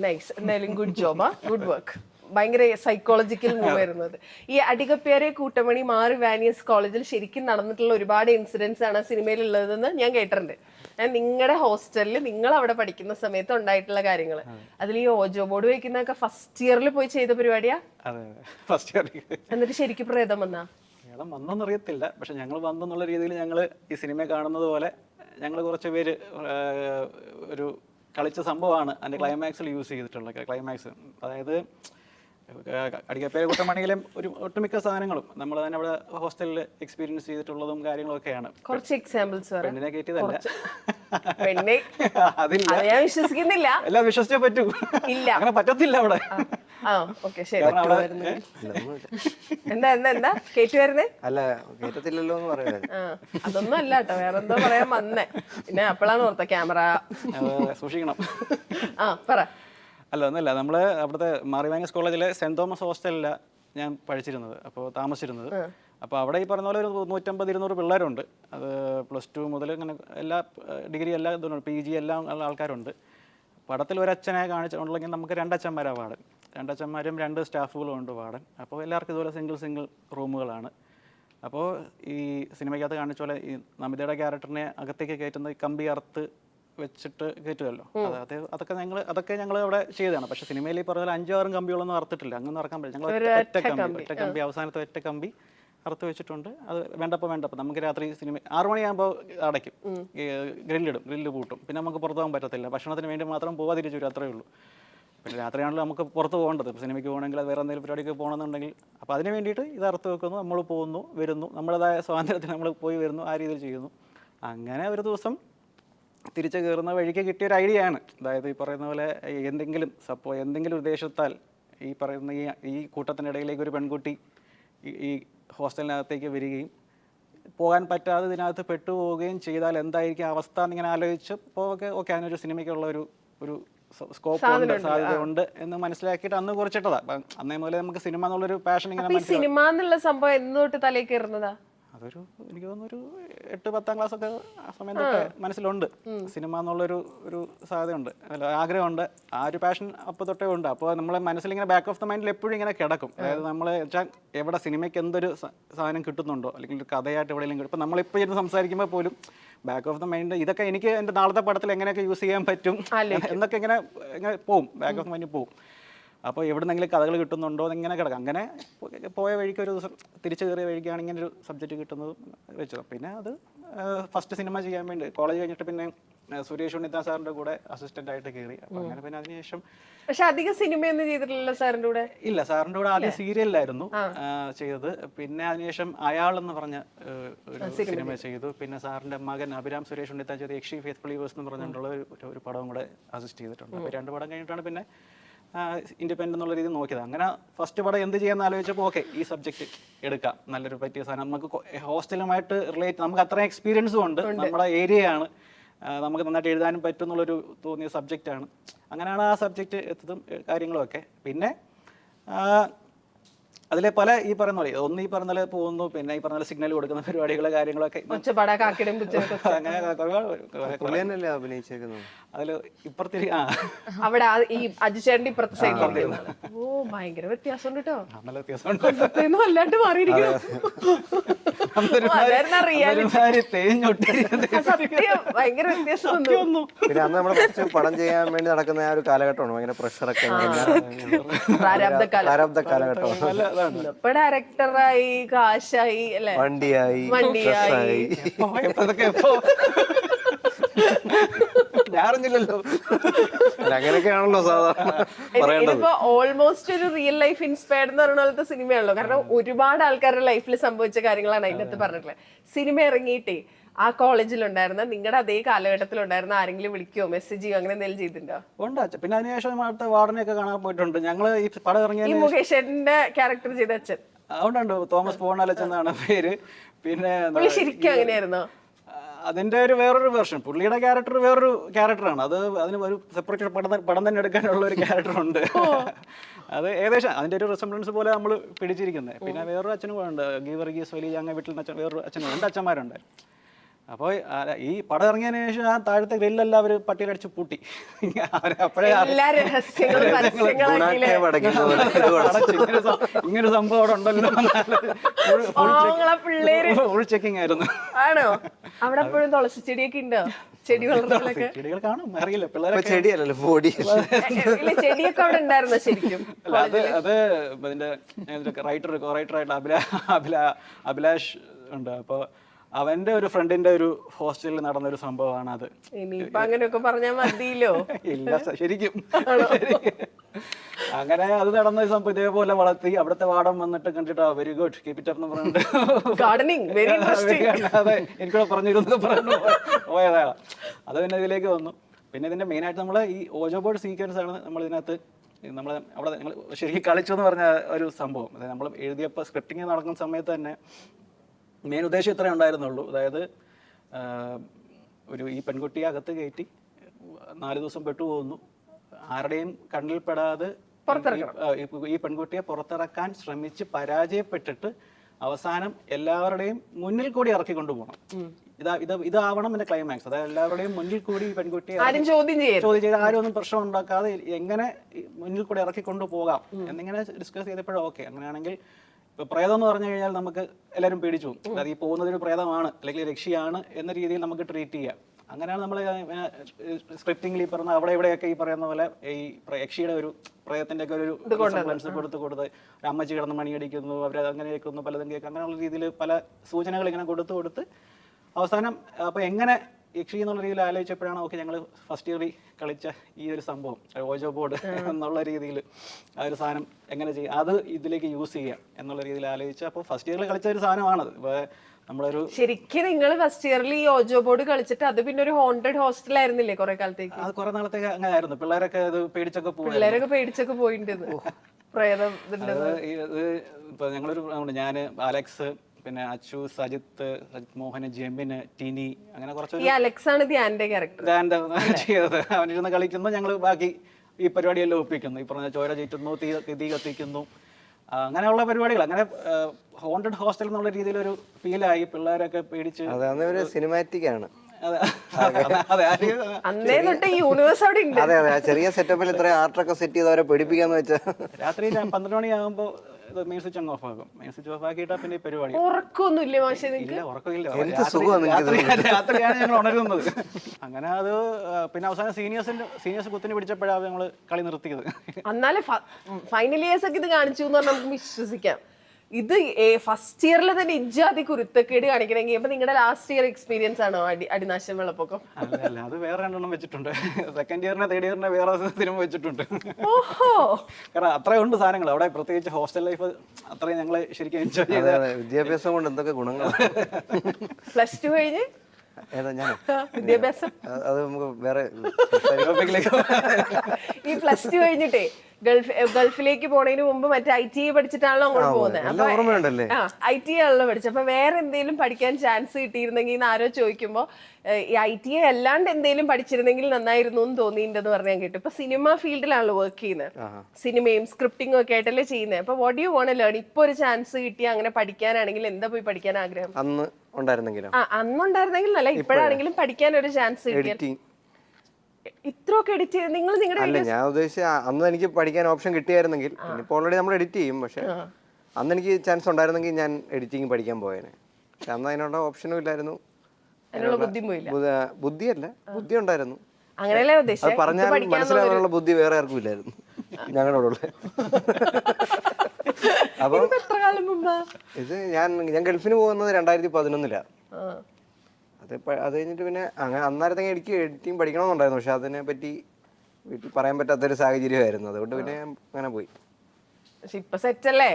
നൈസ് എന്തായാലും ഗുഡ് ജോബ് ഗുഡ് വർക്ക് ഭയങ്കര സൈക്കോളജിക്കൽ മൂവ് വരുന്നത് ഈ അടികപ്പേരെ കൂട്ടമണി മാറി വാനിയസ് കോളേജിൽ ശരിക്കും നടന്നിട്ടുള്ള ഒരുപാട് ഇൻസിഡൻസ് ആണ് സിനിമയിൽ ഉള്ളതെന്ന് ഞാൻ കേട്ടിട്ടുണ്ട്. ഞാൻ നിങ്ങളുടെ ഹോസ്റ്റലിൽ നിങ്ങൾ അവിടെ പഠിക്കുന്ന സമയത്ത് ഉണ്ടായിട്ടുള്ള കാര്യങ്ങൾ അതിൽ ഈ ഓജോ ബോർഡ് വയ്ക്കുന്നതൊക്കെ ഫസ്റ്റ് ഇയറിൽ പോയി ചെയ്ത പരിപാടിയാ? എന്നിട്ട് ശരിക്കും പ്രേതം വന്നാ? മേഡം വന്നെന്നറിയത്തില്ല. പക്ഷെ ഞങ്ങൾ വന്നെന്നുള്ള രീതിയിൽ ഞങ്ങൾ ഈ സിനിമ കാണുന്നത് പോലെ ഞങ്ങൾ കുറച്ച് പേര് ഒരു കളിച്ച സംഭവമാണ് അതിന്റെ ക്ലൈമാക്സിൽ യൂസ് ചെയ്തിട്ടുള്ളത് ക്ലൈമാക്സ് അതായത് അടിക്കപ്പേര് കൂട്ടമാണെങ്കിലും ഒരു ഒട്ടുമിക്ക സാധനങ്ങളും നമ്മൾ തന്നെ അവിടെ ഹോസ്റ്റലിൽ എക്സ്പീരിയൻസ് ചെയ്തിട്ടുള്ളതും കാര്യങ്ങളൊക്കെയാണ്. കുറച്ച് എക്സാമ്പിൾസ് പെണ്ണിനെ കയറ്റിയതല്ല. പെണ്ണെ. അതില്ല. ഞാൻ വിശ്വസിക്കുന്നില്ല. എല്ലാം വിശ്വസിച്ചേ പറ്റൂ. ഇല്ല. അങ്ങനെ പറ്റത്തില്ല അവിടെ. ആ ഓക്കെ ശരി. എന്താ എന്താ എന്താ? കേട്ടുവരുന്നേ അല്ല കേട്ടത്തില്ലല്ലോ എന്ന് ആ അതൊന്നും അല്ല കേട്ടോ. വേറെ എന്തോ പറയാൻ വന്നേ. പിന്നെ അപ്പോഴാണ് ഓർത്ത ക്യാമറ. സൂക്ഷിക്കണം. ആ പറ. അല്ല ഒന്നല്ല നമ്മൾ അവിടുത്തെ മാറിവാങ്ങസ് കോളേജിലെ സെന്റ് തോമസ് ഹോസ്റ്റലില ഞാൻ പഠിച്ചിരുന്നത്. അപ്പോൾ താമസിച്ചിരുന്നത്. അപ്പോൾ അവിടെ ഈ പറഞ്ഞ പോലെ ഒരു നൂറ്റമ്പത് ഇരുന്നൂറ് പിള്ളേരുണ്ട്. അത് പ്ലസ് ടു മുതൽ ഇങ്ങനെ എല്ലാ ഡിഗ്രി എല്ലാ ഇതും പി ജി എല്ലാം ഉള്ള ആൾക്കാരുണ്ട്. പടത്തിൽ ഒരച്ഛനെ കാണിച്ചിട്ടുണ്ടെങ്കിൽ നമുക്ക് രണ്ടച്ഛന്മാരാണ് വാർഡൻ രണ്ടച്ഛന്മാരും രണ്ട് സ്റ്റാഫുകളും ഉണ്ട് വാർഡൻ അപ്പോൾ എല്ലാവർക്കും ഇതുപോലെ സിംഗിൾ സിംഗിൾ റൂമുകളാണ്. അപ്പോൾ ഈ സിനിമയ്ക്കകത്ത് കാണിച്ച പോലെ ഈ നമിതയുടെ ക്യാരക്ടറിനെ അകത്തേക്ക് കയറ്റുന്ന കമ്പി അറുത്ത് വെച്ചിട്ട് കയറ്റുമല്ലോ അത് അതൊക്കെ ഞങ്ങൾ അതൊക്കെ ഞങ്ങൾ അവിടെ ചെയ്തതാണ്. പക്ഷെ സിനിമയിൽ ഈ പറഞ്ഞ അഞ്ചാറും അഞ്ചോ ആറും കമ്പികളൊന്നും അറുത്തിട്ടില്ല. അങ്ങനെ അറക്കാൻ പറ്റില്ല. ഞങ്ങൾ ഒറ്റ കമ്പി ഒറ്റ കമ്പി അവസാനത്തെ ഒറ്റ കമ്പി അറുത്ത് വെച്ചിട്ടുണ്ട്. അത് വേണ്ടപ്പോൾ വേണ്ടപ്പോൾ നമുക്ക് രാത്രി സിനിമ ആറു മണിയാകുമ്പോൾ അടയ്ക്കും. ഗ്രില്ലിടും ഗ്രില്ല് പൂട്ടും. പിന്നെ നമുക്ക് പുറത്തു പോകാൻ പറ്റത്തില്ല. ഭക്ഷണത്തിന് വേണ്ടി മാത്രം പോവാതിരിച്ചു അത്രയേ അത്രേ ഉള്ളൂ. പിന്നെ രാത്രിയാണല്ലോ നമുക്ക് പുറത്ത് പോകേണ്ടത്. ഇപ്പോൾ സിനിമയ്ക്ക് പോകണമെങ്കിൽ വേറെ എന്തെങ്കിലും പരിപാടിക്ക് പോകണമെന്നുണ്ടെങ്കിൽ അപ്പോൾ അതിന് വേണ്ടിയിട്ട് ഇത് അറുത്ത് വെക്കുന്നു നമ്മൾ പോകുന്നു വരുന്നു. നമ്മളതായ സ്വാതന്ത്ര്യത്തിന് നമ്മൾ പോയി വരുന്നു ആ രീതിയിൽ ചെയ്യുന്നു. അങ്ങനെ ഒരു ദിവസം തിരിച്ചു കയറുന്ന വഴിക്ക് കിട്ടിയ ഒരു ഐഡിയ ആണ്. അതായത് ഈ പറയുന്ന പോലെ എന്തെങ്കിലും സപ്പോ എന്തെങ്കിലും ഉദ്ദേശത്താൽ ഈ പറയുന്ന ഈ ഈ കൂട്ടത്തിനിടയിലേക്ക് ഒരു പെൺകുട്ടി ഈ- ഈ ഹോസ്റ്റലിനകത്തേക്ക് വരികയും പോകാൻ പറ്റാതെ ഇതിനകത്ത് പെട്ടുപോവുകയും ചെയ്താൽ എന്തായിരിക്കും അവസ്ഥ എന്നിങ്ങനെ ആലോചിച്ചപ്പോൾ ഒക്കെ ഓക്കെ അതിനൊരു സിനിമയ്ക്കുള്ള ഒരു ഒരു സ്കോപ്പ് ഉണ്ട് സാധ്യത ഉണ്ട് എന്ന് മനസ്സിലാക്കിയിട്ട് അന്ന് കുറിച്ചിട്ടതാ. അന്നേ മുതലേ നമുക്ക് സിനിമ എന്നുള്ളൊരു പാഷൻ ഇങ്ങനെ സിനിമ എന്നുള്ള സംഭവം എന്നോട്ട് തലയിൽ കയറുന്നതാ? അതൊരു എനിക്ക് തോന്നുന്നു ഒരു എട്ട് പത്താം ക്ലാസ് ഒക്കെ ആ. സമയത്തൊക്കെ മനസ്സിലുണ്ട് സിനിമ എന്നുള്ളൊരു ഒരു സാധ്യതയുണ്ട്. അല്ല ആഗ്രഹമുണ്ട്. ആ ഒരു പാഷൻ അപ്പോൾ തൊട്ടേ ഉണ്ട്. അപ്പോൾ നമ്മളെ മനസ്സിൽ ഇങ്ങനെ ബാക്ക് ഓഫ് ദ മൈൻഡിൽ എപ്പോഴും ഇങ്ങനെ കിടക്കും. അതായത് നമ്മൾ വെച്ചാൽ എവിടെ സിനിമയ്ക്ക് എന്തൊരു സാധനം കിട്ടുന്നുണ്ടോ അല്ലെങ്കിൽ ഒരു കഥയായിട്ട് എവിടെയെങ്കിലും കിട്ടും. ഇപ്പം നമ്മളിപ്പോൾ ഇരുന്ന് സംസാരിക്കുമ്പോൾ പോലും ബാക്ക് ഓഫ് ദ മൈൻഡ് ഇതൊക്കെ എനിക്ക് എന്റെ നാളത്തെ പടത്തിൽ എങ്ങനെയൊക്കെ യൂസ് ചെയ്യാൻ പറ്റും എന്നൊക്കെ ഇങ്ങനെ ഇങ്ങനെ പോവും. ബാക്ക് ഓഫ് മൈൻഡ് പോവും. അപ്പോൾ എവിടുന്നെങ്കിലും കഥകൾ കിട്ടുന്നുണ്ടോ എന്നിങ്ങനെ കിടക്കാം. അങ്ങനെ പോയ വഴിക്ക് ഒരു ദിവസം തിരിച്ചു കയറിയ വഴിക്കാണ് ഇങ്ങനെ ഒരു സബ്ജക്റ്റ് കിട്ടുന്നത് വെച്ചത്. പിന്നെ അത് ഫസ്റ്റ് സിനിമ ചെയ്യാൻ വേണ്ടി കോളേജ് കഴിഞ്ഞിട്ട് പിന്നെ സുരേഷ് ഉണ്ണിത്താൻ സാറിന്റെ കൂടെ അസിസ്റ്റന്റ് ആയിട്ട് കയറി. അങ്ങനെ പിന്നെ അതിനുശേഷം പക്ഷെ അധികം സിനിമയൊന്നും ചെയ്തിട്ടില്ല സാറിന്റെ കൂടെ? ഇല്ല സാറിന്റെ കൂടെ ആദ്യം സീരിയലിലായിരുന്നു ചെയ്തത്. പിന്നെ അതിനുശേഷം അയാൾ എന്ന് പറഞ്ഞ ഒരു സിനിമ ചെയ്തു. പിന്നെ സാറിന്റെ മകൻ അഭിരാം സുരേഷ് ഉണ്ണിത്താൻ ചെയ്ത യക്ഷി ഫേസ് ഫ്ലീവേഴ്സ് എന്ന് പറഞ്ഞിട്ടുള്ള ഒരു പടവും കൂടെ അസിസ്റ്റ് ചെയ്തിട്ടുണ്ട്. രണ്ട് പടം കഴിഞ്ഞിട്ടാണ് പിന്നെ ഇൻഡിപെൻഡന്റ് എന്നുള്ള രീതിയിൽ നോക്കിയത്. അങ്ങനെ ഫസ്റ്റ് പടം എന്ത് ചെയ്യാന്ന് ആലോചിച്ചപ്പോൾ ഓക്കെ ഈ സബ്ജക്റ്റ് എടുക്കാം. നല്ലൊരു പറ്റിയ സാധനം. നമുക്ക് ഹോസ്റ്റലുമായിട്ട് റിലേറ്റ് നമുക്ക് അത്രയും എക്സ്പീരിയൻസും ഉണ്ട്. നമ്മുടെ ഏരിയയാണ് നമുക്ക് നന്നായിട്ട് എഴുതാനും പറ്റും എന്നുള്ളൊരു തോന്നിയ സബ്ജക്റ്റാണ് അങ്ങനെയാണ് ആ സബ്ജക്റ്റ് എത്തതും കാര്യങ്ങളുമൊക്കെ പിന്നെ അതിലെ പല ഈ പറയുന്ന പോലെ ഒന്ന് ഈ പറഞ്ഞ പോലെ പോകുന്നു പിന്നെ ഈ പറഞ്ഞ സിഗ്നൽ കൊടുക്കുന്ന പരിപാടികളെ കാര്യങ്ങളൊക്കെ. അങ്ങനെ അഭിനയിച്ചേക്കുന്നത്? അതിൽ ഇപ്പുറത്തിരി ആ. അവിടെ ഈ അജിച്ചേട്ടന്റെ ഇപ്പുറത്തെ സൈഡിൽ ഓ ഭയങ്കര വ്യത്യാസമുണ്ട് കേട്ടോ നല്ല വ്യത്യാസമുണ്ട്. അല്ലാണ്ട് മാറിയിരിക്കുന്നു. പിന്നെ അന്ന് പടം ചെയ്യാൻ വേണ്ടി നടക്കുന്ന ആ ഒരു കാലഘട്ടമാണ്. ഭയങ്കര പ്രഷറൊക്കെ ഒക്കെ പ്രാരബ്ധ കാലഘട്ടമാണ് ഇപ്പൊ ഡയറക്ടറായി കാശായി അല്ലെ? വണ്ടിയായി വണ്ടിയായി. അങ്ങനെയൊക്കെയാണല്ലോ സാധാരണ ഇതിപ്പോ ഓൾമോസ്റ്റ് ഒരു റിയൽ ലൈഫ് ഇൻസ്പയർഡ് എന്ന് പറയുന്ന പോലത്തെ സിനിമയാണല്ലോ കാരണം ഒരുപാട് ആൾക്കാരുടെ ലൈഫിൽ സംഭവിച്ച കാര്യങ്ങളാണ് അതിനകത്ത് പറഞ്ഞിട്ടുള്ളത്. സിനിമ ഇറങ്ങിയിട്ടേ ആ കോളേജിലുണ്ടായിരുന്ന നിങ്ങളുടെ അതേ കാലഘട്ടത്തിലുണ്ടായിരുന്ന ആരെങ്കിലും വിളിക്കുകയോ മെസ്സേജ് ചെയ്യുവോ അങ്ങനെ എന്തെങ്കിലും ചെയ്തിട്ടുണ്ടോ? ഉണ്ട് അച്ഛൻ. പിന്നെ അതിനുശേഷം അടുത്ത വാർഡിനെയൊക്കെ കാണാൻ പോയിട്ടുണ്ട്. ഞങ്ങൾ ഈ പടം ഇറങ്ങിയ ഈ മുകേഷ് ഏട്ടന്റെ ക്യാരക്ടർ ചെയ്ത അച്ഛൻ. അതുകൊണ്ടുണ്ട് തോമസ് പോണാലച്ച് എന്നാണ് പേര്. പിന്നെ എന്താ- പുള്ളി ശരിക്കും അങ്ങനെയായിരുന്നോ ആ, അതിന്റെ ഒരു വേറൊരു വേർഷൻ പുള്ളിയുടെ ക്യാരക്ടർ വേറൊരു ക്യാരക്ടറാണ് അത് അതിന് ഒരു സെപ്പറേറ്റ് പടം ത- പടം തന്നെ എടുക്കാനുള്ള ഒരു ക്യാരക്ടർ ഉണ്ട്. അത് ഏകദേശം അതിന്റെ ഒരു റിസംബ്ലൻസ് പോലെ നമ്മൾ പിടിച്ചിരിക്കുന്നത് പിന്നെ വേറൊരു അച്ഛനും കൂടെ ഉണ്ട്. ഗീവർഗീസ് വലിയ അങ്ങനെ വീട്ടിൽ അച്ഛൻ വേറൊരു അച്ഛനും രണ്ട് അച്ഛന്മാരുണ്ട്. അപ്പോൾ ഈ പടം ഇറങ്ങിയതിന് ശേഷം ആ താഴത്തെ ഗ്രില്ലെല്ലാം അവർ പട്ടിയിലടിച്ച് പൂട്ടി. അവരെ അപ്പോഴേ ഇങ്ങനൊരു സംഭവം അവിടെ ഉണ്ടല്ലോ. ഫുൾ ചെക്കിംഗ് ആയിരുന്നു. ആണോ? അവിടെ എപ്പോഴും തുളസി ചെടിയൊക്കെ ഉണ്ടോ? ചെടി വളർത്തലൊക്കെ? ചെടികൾ കാണും. അറിയില്ല. പിള്ളേരെ ചെടിയല്ലല്ലോ പൊടി ചെടിയൊക്കെ അവിടെ ഉണ്ടായിരുന്നോ ശരിക്കും? അത് അത് ഇതിന്റെ റൈറ്റർ കോ റൈറ്റർ ആയിട്ട് അഭിലാ അഭിലാ അഭിലാഷ് ഉണ്ട്. അപ്പോൾ അവന്റെ ഒരു ഫ്രണ്ടിന്റെ ഒരു ഹോസ്റ്റലിൽ നടന്ന ഒരു സംഭവമാണ് അത്. ഇനിയിപ്പൊ അങ്ങനെയൊക്കെ പറഞ്ഞാൽ മതിയല്ലോ. ഇല്ല ശരിക്കും. അങ്ങനെ അത് നടന്ന സംഭവം ഇതേപോലെ വളർത്തി അവിടുത്തെ വാടം വന്നിട്ട് കണ്ടിട്ട് very good keep it up എന്ന് പറഞ്ഞിട്ട്. ഗാർഡനിങ് വെരി ഇൻട്രസ്റ്റിംഗ് അതെ എനിക്കൂടെ പറഞ്ഞിരുന്നു പറഞ്ഞു പോയതാണ് അത് പിന്നെ ഇതിലേക്ക് വന്നു. പിന്നെ ഇതിന്റെ മെയിൻ ആയിട്ട് നമ്മൾ ഈ ഓജോ ബോർഡ് സീക്വൻസ് ആണ് നമ്മൾ ഇതിനകത്ത് നമ്മൾ അവിടെ നിങ്ങൾ ശരിക്കും കളിച്ചു എന്ന് പറഞ്ഞ ഒരു സംഭവം. അതായത് നമ്മൾ എഴുതിയപ്പോൾ സ്ക്രിപ്റ്റിംഗ് നടക്കുന്ന സമയത്ത് തന്നെ മെയിൻ ഉദ്ദേശം ഇത്രേ ഉണ്ടായിരുന്നുള്ളൂ. അതായത് ഒരു ഈ പെൺകുട്ടിയെ അകത്ത് കയറ്റി നാല് ദിവസം പെട്ടുപോകുന്നു. ആരുടെയും കണ്ണിൽ പെടാതെ ഈ- പെൺകുട്ടിയെ പുറത്തിറക്കാൻ ശ്രമിച്ച് പരാജയപ്പെട്ടിട്ട് അവസാനം എല്ലാവരുടെയും മുന്നിൽ കൂടി ഇറക്കി കൊണ്ടുപോകണം ഇതാ ഇത് ഇതാവണം എന്റെ ക്ലൈമാക്സ് അതായത് എല്ലാവരുടെയും മുന്നിൽ കൂടി ഈ പെൺകുട്ടിയെ ചോദ്യം ചെയ്ത് ആരും ഒന്നും പ്രശ്നം ഉണ്ടാക്കാതെ എങ്ങനെ മുന്നിൽ കൂടി ഇറക്കി കൊണ്ടുപോകാം എന്നിങ്ങനെ ഡിസ്കസ് ചെയ്തപ്പോഴും ഓക്കെ അങ്ങനെയാണെങ്കിൽ പ്രേതം എന്ന് പറഞ്ഞു കഴിഞ്ഞാൽ നമുക്ക് എല്ലാവരും പേടിച്ചു പോകും. അതായത് ഈ പോകുന്നത് ഒരു പ്രേതമാണ് അല്ലെങ്കിൽ രക്ഷയാണ് എന്ന രീതിയിൽ നമുക്ക് ട്രീറ്റ് ചെയ്യാം. അങ്ങനെയാണ് നമ്മൾ സ്ക്രിപ്റ്റിംഗിൽ ഈ പറഞ്ഞ അവിടെ ഇവിടെയൊക്കെ ഈ പറയുന്ന പോലെ ഈ യക്ഷിയുടെ ഒരു പ്രേതത്തിന്റെ ഒക്കെ ഒരു കോൺഫിഡൻസ് കൊടുത്ത് കൊടുത്ത് അമ്മച്ചി കിടന്ന് മണിയടിക്കുന്നു അവർ അങ്ങനെ കേൾക്കുന്നു പലതും കേൾക്കുന്നു. അങ്ങനെയുള്ള രീതിയിൽ പല സൂചനകൾ ഇങ്ങനെ കൊടുത്തു കൊടുത്ത് അവസാനം അപ്പൊ എങ്ങനെ യക്ഷി എന്നുള്ള രീതിയിൽ ആലോചിച്ചപ്പോഴാണ് ഓക്കെ ഞങ്ങൾ ഫസ്റ്റ് ഇയറിൽ കളിച്ച ഈ ഒരു സംഭവം ഓജോ ബോർഡ് എന്നുള്ള രീതിയിൽ ആ ഒരു സാധനം എങ്ങനെ ചെയ്യുക അത് ഇതിലേക്ക് യൂസ് ചെയ്യാം എന്നുള്ള രീതിയിൽ ആലോചിച്ച് അപ്പോൾ ഫസ്റ്റ് ഇയറിൽ കളിച്ച ഒരു സാധനമാണത് നമ്മളൊരു ശരിക്കും നിങ്ങൾ ഫസ്റ്റ് ഇയറിൽ ഈ ഓജോ ബോർഡ് കളിച്ചിട്ട് അത് പിന്നെ ഒരു ഹോണ്ടഡ് ഹോസ്റ്റലായിരുന്നില്ലേ കുറെ കാലത്തേക്ക്? അത് കുറെ നാളത്തേക്ക് അങ്ങനെ ആയിരുന്നു. പിള്ളേരൊക്കെ അത് പേടിച്ചൊക്കെ പോകും പിള്ളേരൊക്കെ പേടിച്ചൊക്കെ പോയിട്ടുണ്ട്. പ്രേതം ഇത് ഇപ്പൊ ഞങ്ങളൊരു ഞാൻ അലക്സ് പിന്നെ അച്ചു സജിത്ത് സജിത് മോഹന് ജെമിന് ടിനി അങ്ങനെ കുറച്ച് ഈ അലക്സ് ആണ് ധ്യാന്റെ ക്യാരക്ടർ ചെയ്തത്. അവനിരുന്ന് കളിക്കുന്നു ഞങ്ങൾ ബാക്കി ഈ പരിപാടിയെല്ലാം ഒപ്പിക്കുന്നു. ഈ പറഞ്ഞ ചോര ചീറ്റുന്നു തീ തീ കത്തിക്കുന്നു. അങ്ങനെയുള്ള പരിപാടികൾ. അങ്ങനെ ഹോണ്ടഡ് ഹോസ്റ്റൽ എന്നുള്ള രീതിയിൽ ഒരു ഫീലായി പിള്ളേരൊക്കെ പേടിച്ച് ഒരു സിനിമാറ്റിക് ആണ്. അതെ അതെ, ചെറിയ സെറ്റപ്പിൽ ഇത്രയും ആർട്ടൊക്കെ സെറ്റ് ചെയ്ത് അവരെ പേടിപ്പിക്കാന്ന് വെച്ചാൽ രാത്രി പന്ത്രണ്ട് മണിയാകുമ്പോൾ അങ്ങ് പിന്നെ ഈ പരിപാടി. ഉറക്കൊന്നുമില്ലേ മാഷെ നിങ്ങക്ക് ഇല്ല ഉറക്കമില്ല. എന്ത് സുഖമാണ് സുഖമാ രാത്രി- രാത്രിയാണ് ഞങ്ങൾ ഉണരുന്നത്. അങ്ങനെ അത് ആ, പിന്നെ അവസാനം സീനിയേഴ്സിന്റെ സീനിയേഴ്സ് കുത്തിന് പിടിച്ചപ്പോഴാണ് ഞങ്ങൾ കളി നിർത്തിയത്. എന്നാലും ഫൈനൽ ഇയേഴ്സ് ഒക്കെ ഇത് കാണിച്ചു എന്ന് പറഞ്ഞാൽ നമുക്ക് വിശ്വസിക്കാം. ഇത് ഫസ്റ്റ് ഇയറിൽ തന്നെ ഇജാതി കുരുത്തക്കേട് കാണിക്കണമെങ്കിൽ അപ്പൊ നിങ്ങളുടെ ലാസ്റ്റ് ഇയർ എക്സ്പീരിയൻസ് ആണോ അടി അടിനാശം വെള്ളപ്പൊക്കം? അല്ല അത് വേറെ രണ്ടെണ്ണം വെച്ചിട്ടുണ്ട്. സെക്കൻഡ് ഇയറിനെ തേർഡ് ഇയറിനെ വേറെ സിനിമ വെച്ചിട്ടുണ്ട്. ഓഹോ! കാരണം അത്രയും ഉണ്ട് സാധനങ്ങൾ. അവിടെ പ്രത്യേകിച്ച് ഹോസ്റ്റൽ ലൈഫ് അത്രയും ഞങ്ങൾ ശരിക്കും എൻജോയ് ചെയ്ത് വിദ്യാഭ്യാസം കൊണ്ട് എന്തൊക്കെ ഗുണങ്ങൾ പ്ലസ് ടു കഴിഞ്ഞ്? ഏതാ ഞാൻ വിദ്യാഭ്യാസം? അത് നമുക്ക് വേറെ. ഈ പ്ലസ് ടു കഴിഞ്ഞിട്ടേ ഗൾഫ് ഗൾഫിലേക്ക് പോണതിന് മുമ്പ് മറ്റേ ഐ ടി ഐ പഠിച്ചിട്ടാണല്ലോ അങ്ങോട്ട് പോകുന്നത് അപ്പൊ ഐ ടി ഐ ആണല്ലോ പഠിച്ചത്. അപ്പൊ വേറെ എന്തെങ്കിലും പഠിക്കാൻ ചാൻസ് കിട്ടിയിരുന്നെങ്കിൽ ആരോ ചോദിക്കുമ്പോ ഈ ഐ ടി ഐ അല്ലാണ്ട് എന്തെങ്കിലും പഠിച്ചിരുന്നെങ്കിൽ നന്നായിരുന്നു എന്ന് തോന്നിയിട്ടുണ്ടെന്ന് പറഞ്ഞാൽ കേട്ടു. ഇപ്പൊ സിനിമ ഫീൽഡിലാണല്ലോ വർക്ക് ചെയ്യുന്നത് സിനിമയും സ്ക്രിപ്റ്റിംഗും ഒക്കെ ആയിട്ടല്ലേ ചെയ്യുന്നത് അപ്പൊ വാട്ട് യു വോണ്ട് ലേൺ ഇപ്പൊ ഒരു ചാൻസ് കിട്ടി അങ്ങനെ പഠിക്കാനാണെങ്കിൽ എന്താ പോയി പഠിക്കാൻ ആഗ്രഹം? അന്ന് ഉണ്ടായിരുന്നെങ്കിലും? അന്നുണ്ടായിരുന്നെങ്കിൽ അല്ല ഇപ്പോഴാണെങ്കിലും പഠിക്കാൻ ഒരു ചാൻസ് കിട്ടിയ ഇത്രയൊക്കെ എഡിറ്റ് ചെയ്ത് നിങ്ങൾ നിങ്ങളുടെ അല്ല ഞാൻ ഉദ്ദേശിച്ച അന്ന് എനിക്ക് പഠിക്കാൻ ഓപ്ഷൻ കിട്ടിയായിരുന്നെങ്കിൽ. ഇപ്പൊ ഓൾറെഡി നമ്മൾ എഡിറ്റ് ചെയ്യും പക്ഷെ അന്ന് എനിക്ക് ചാൻസ് ഉണ്ടായിരുന്നെങ്കിൽ ഞാൻ എഡിറ്റിംഗ് പഠിക്കാൻ പോയേനെ. പക്ഷെ അന്ന് അതിനുള്ള ഓപ്ഷനും ഇല്ലായിരുന്നു. അതിനുള്ള ബുദ്ധി പോയില്ല ബുദ്ധ- ബുദ്ധിയല്ല ബുദ്ധി ഉണ്ടായിരുന്നു അങ്ങനെയല്ലേ അത് ഉദ്ദേശിച്ചത് പറഞ്ഞാൽ മനസ്സിലാവാനുള്ള ബുദ്ധി വേറെ ആർക്കും ഇല്ലായിരുന്നു. ഞങ്ങളോടുള്ള അപ്പം എത്ര കാലം മുമ്പാ? ഇത് ഞാൻ ഞാൻ ഗൾഫിന് പോകുന്നത് രണ്ടായിരത്തി പതിനൊന്നിലാണ് ആ. അത് അത് കഴിഞ്ഞിട്ട് പിന്നെ അങ്ങനെ അന്നേരത്തേക്ക് എനിക്ക് എഡിറ്റിംഗ് പഠിക്കണമെന്നുണ്ടായിരുന്നു. പക്ഷെ അതിനെ പറ്റി വീട്ടിൽ പറയാൻ പറ്റാത്തൊരു സാഹചര്യമായിരുന്നു. അതുകൊണ്ട് പിന്നെ ഞാൻ അങ്ങനെ പോയി. പക്ഷെ ഇപ്പൊ സെറ്റ് അല്ലേ.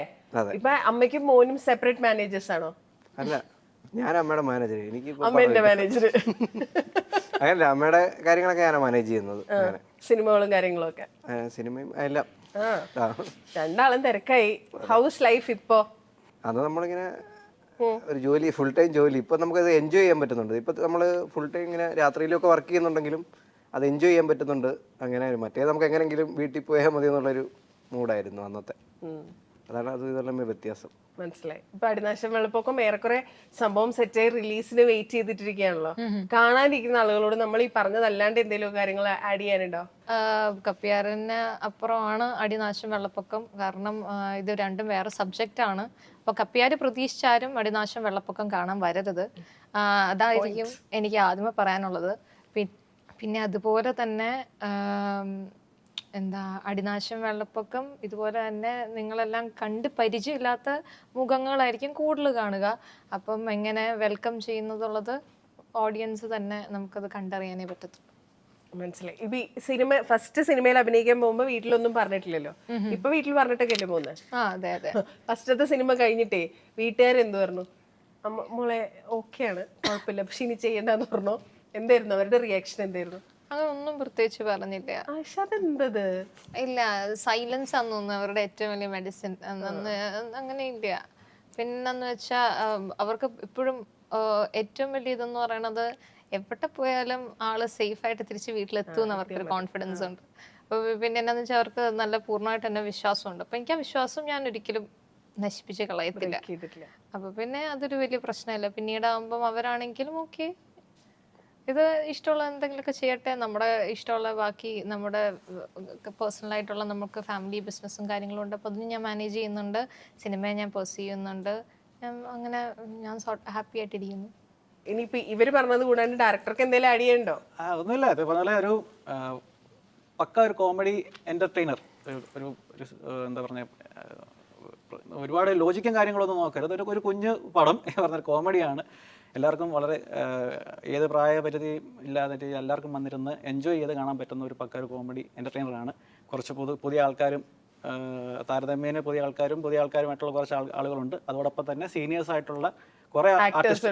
ഇപ്പൊ അമ്മയ്ക്കും മോനും സെപ്പറേറ്റ് മാനേജേഴ്സ് ആണോ? അല്ല ഞാൻ അമ്മയുടെ മാനേജർ എനിക്ക് അമ്മന്റെ മാനേജർ അങ്ങനല്ല അമ്മയുടെ കാര്യങ്ങളൊക്കെ ഞാനാണ് മാനേജ് ചെയ്യുന്നത്. സിനിമകളും കാര്യങ്ങളും ഒക്കെ സിനിമയും എല്ലാം. രണ്ടാളും തിരക്കായി. ഹൗസ് ലൈഫ് ഇപ്പോ? അത് നമ്മളിങ്ങനെ ഒരു ജോലി ഫുൾ ടൈം ജോലി. ഇപ്പൊ നമുക്കത് എൻജോയ് ചെയ്യാൻ പറ്റുന്നുണ്ട്. ഇപ്പൊ നമ്മൾ ഫുൾ ടൈം ഇങ്ങനെ രാത്രിയിലൊക്കെ വർക്ക് ചെയ്യുന്നുണ്ടെങ്കിലും അത് എൻജോയ് ചെയ്യാൻ പറ്റുന്നുണ്ട്. അങ്ങനെ മറ്റേ നമുക്ക് എങ്ങനെങ്കിലും വീട്ടിൽ പോയാൽ മതി എന്നുള്ളൊരു മൂഡായിരുന്നു അന്നത്തെ. അതാണ് അത് ഇതെല്ലാം വ്യത്യാസം. മനസ്സിലായി. ഇപ്പൊ അടിനാശം വെള്ളപ്പൊക്കം ഏറെക്കുറെ സംഭവം സെറ്റായി റിലീസിന് വെയിറ്റ് ചെയ്തിട്ടിരിക്കുകയാണല്ലോ. കാണാനിരിക്കുന്ന ആളുകളോട് നമ്മൾ ഈ പറഞ്ഞതല്ലാണ്ട് എന്തെങ്കിലും കാര്യങ്ങൾ ആഡ് ചെയ്യാനുണ്ടോ? കപ്പിയാറിന് അപ്പുറമാണ് അടിനാശം വെള്ളപ്പൊക്കം. കാരണം ഇത് രണ്ടും വേറെ സബ്ജക്റ്റ് ആണ്. അപ്പൊ കപ്പിയാര് പ്രതീക്ഷിച്ചാരും അടിനാശം വെള്ളപ്പൊക്കം കാണാൻ വരരുത്. അതായിരിക്കും എനിക്ക് ആദ്യമേ പറയാനുള്ളത്. പിന്നെ അതുപോലെ തന്നെ എന്താ അടിനാശം വെള്ളപ്പൊക്കം ഇതുപോലെ തന്നെ നിങ്ങളെല്ലാം കണ്ട് പരിചയമില്ലാത്ത മുഖങ്ങളായിരിക്കും കൂടുതൽ കാണുക. അപ്പം എങ്ങനെ വെൽക്കം ചെയ്യുന്നതുള്ളത് ഓഡിയൻസ് തന്നെ നമുക്കത് കണ്ടറിയാനേ പറ്റത്തുള്ളൂ. മനസ്സിലായി. ഇപ്പൊ സിനിമ ഫസ്റ്റ് സിനിമയിൽ അഭിനയിക്കാൻ പോകുമ്പോ വീട്ടിലൊന്നും പറഞ്ഞിട്ടില്ലല്ലോ? ഇപ്പൊ വീട്ടിൽ പറഞ്ഞിട്ടൊക്കെ അല്ലേ പോകുന്നത് ഫസ്റ്റത്തെ സിനിമ കഴിഞ്ഞിട്ടേ വീട്ടുകാർ എന്തു പറഞ്ഞു മോളെ ഓക്കെയാണ് കുഴപ്പമില്ല. പക്ഷെ ഇനി ചെയ്യണ്ടെന്ന് പറഞ്ഞോ. എന്തായിരുന്നു? അവരുടെ റിയാക്ഷൻ എന്തായിരുന്നു? അങ്ങനെ ഒന്നും പ്രത്യേകിച്ച് പറഞ്ഞില്ല. അതെന്തത്? ഇല്ല സൈലൻസ് തോന്നുന്നു അവരുടെ ഏറ്റവും വലിയ മെഡിസിൻ. അങ്ങനെ ഇല്ല പിന്നെന്ന് വെച്ചാ അവർക്ക് ഇപ്പോഴും ഏറ്റവും വലിയ ഇതെന്ന് പറയണത് എവിടെ പോയാലും ആൾ സേഫ് ആയിട്ട് തിരിച്ച് വീട്ടിലെത്തും എന്ന് അവർക്കൊരു കോൺഫിഡൻസ് ഉണ്ട്. അപ്പൊ പിന്നെ എന്നാന്ന് വെച്ചാൽ അവർക്ക് നല്ല പൂർണമായിട്ട് തന്നെ വിശ്വാസമുണ്ട്. അപ്പൊ എനിക്ക് ആ വിശ്വാസം ഞാൻ ഒരിക്കലും നശിപ്പിച്ച് കളയത്തില്ല. അപ്പൊ പിന്നെ അതൊരു വലിയ പ്രശ്നമല്ല. പിന്നീടാകുമ്പം അവരാണെങ്കിലും ഓക്കെ. ഇത് ഇഷ്ടമുള്ള എന്തെങ്കിലുമൊക്കെ ചെയ്യട്ടെ? നമ്മുടെ ഇഷ്ടമുള്ള ബാക്കി നമ്മുടെ പേഴ്സണൽ ആയിട്ടുള്ള നമുക്ക് ഫാമിലി ബിസിനസ്സും കാര്യങ്ങളും ഉണ്ട്. അപ്പോൾ അതിന് ഞാൻ മാനേജ് ചെയ്യുന്നുണ്ട്. സിനിമയെ ഞാൻ പേഴ്സ് ചെയ്യുന്നുണ്ട്. ഞാൻ അങ്ങനെ ഞാൻ ഹാപ്പി ആയിട്ടിരിക്കുന്നു. ഇനിയിപ്പോ ഇവർ പറഞ്ഞത് കൂടാണ്ട് ഡയറക്ടർക്ക് എന്തെങ്കിലും ആഡ് ചെയ്യണ്ടോ ഒന്നുമില്ല. ഇത് പറഞ്ഞ ഒരു പക്ക ഒരു കോമഡി എന്റർടൈനർ ഒരു ഒരു എന്താ പറഞ്ഞ ഒരുപാട് ലോജിക്കും കാര്യങ്ങളൊന്നും നോക്കരുത്. ഒരു ഒരു കുഞ്ഞു പടം പറഞ്ഞ കോമഡിയാണ് എല്ലാവർക്കും വളരെ ഏത് പ്രായപരിധി ഇല്ലാതെ എല്ലാവർക്കും വന്നിരുന്ന് എൻജോയ് ചെയ്ത് കാണാൻ പറ്റുന്ന ഒരു പക്ക ഒരു കോമഡി എന്റർടൈനറാണ് കുറച്ച് പുതു പുതിയ ആൾക്കാരും താരതമ്യേന പുതിയ ആൾക്കാരും പുതിയ ആൾക്കാരുമായിട്ടുള്ള കുറച്ച് ആൾ- ആളുകളുണ്ട്. അതോടൊപ്പം തന്നെ സീനിയേഴ്സ് ആയിട്ടുള്ള കുറെ ആർട്ടിസ്റ്റ്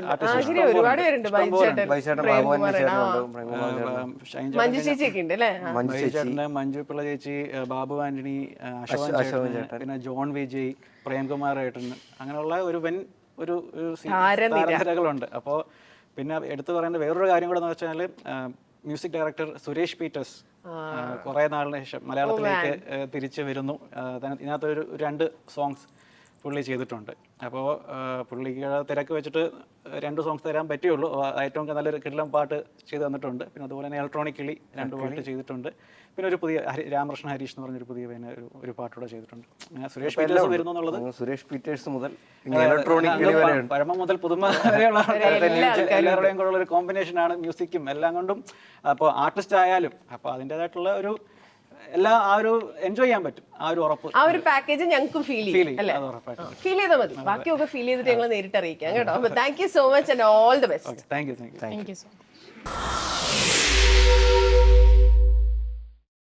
മഞ്ജു ചേച്ചിയൊക്കെ ഉണ്ട് അല്ലേ? മഞ്ജു ചേച്ചി. മഞ്ജു പിള്ള ചേച്ചി ബാബു ആന്റണി അശോക് അശോകൻ ചേട്ടൻ. പിന്നെ ജോൺ വിജയ് പ്രേംകുമാർ ഏട്ടൻ അങ്ങനെയുള്ള ഒരു വൻ ഒരു താരനിരകളുണ്ട് അപ്പോൾ പിന്നെ എടുത്തു പറയേണ്ട വേറൊരു കാര്യം കൂടെ എന്ന് വെച്ചാൽ മ്യൂസിക് ഡയറക്ടർ സുരേഷ് പീറ്റേഴ്സ് കുറേ നാളിന് ശേഷം മലയാളത്തിലേക്ക് തിരിച്ചു വരുന്നു. ഇതിനകത്തൊരു രണ്ട് സോങ്സ് പുള്ളി ചെയ്തിട്ടുണ്ട്. അപ്പോൾ പുള്ളിക്ക് തിരക്ക് വെച്ചിട്ട് രണ്ട് സോങ്സ് തരാൻ പറ്റുള്ളൂ ഏറ്റവും നല്ലൊരു കിടിലം പാട്ട് ചെയ്തു തന്നിട്ടുണ്ട്. പിന്നെ അതുപോലെ തന്നെ ഇലക്ട്രോണിക്കലി രണ്ട് പാട്ട് ചെയ്തിട്ടുണ്ട്. പിന്നെ ഒരു പുതിയ ഹരി രാമകൃഷ്ണ ഹരീഷ് എന്ന് പറഞ്ഞൊരു പുതിയ പിന്നെ ഒരു ഒരു പാട്ടുകൂടെ ചെയ്തിട്ടുണ്ട്. അങ്ങനെ സുരേഷ് പീറ്റേഴ്സ് വരുന്നു എന്നുള്ളത്? സുരേഷ് പീറ്റേഴ്സ് മുതൽ ഇലക്ട്രോണിക് പഴമ മുതൽ പുതുമ വരെയുള്ള എല്ലാവരുടെയും കൂടെ ഒരു കോമ്പിനേഷൻ ആണ് മ്യൂസിക്കും എല്ലാം കൊണ്ടും. അപ്പോൾ ആർട്ടിസ്റ്റ് ആയാലും അപ്പോൾ അതിന്റെതായിട്ടുള്ള ഒരു എല്ലാ ആ ഒരു എൻജോയ് ചെയ്യാൻ പറ്റും. ആ ഒരു ഉറപ്പ്. ആ ഒരു പാക്കേജ് ഞങ്ങൾക്ക് ഫീൽ ചെയ്യും അല്ലേ? ഫീൽ ചെയ്താൽ മതി. ബാക്കിയൊക്കെ ഫീൽ ചെയ്തിട്ട് ഞങ്ങൾ നേരിട്ട് അറിയിക്കാം കേട്ടോ. അപ്പൊ thank you so much and all the best thank you thank you thank you so much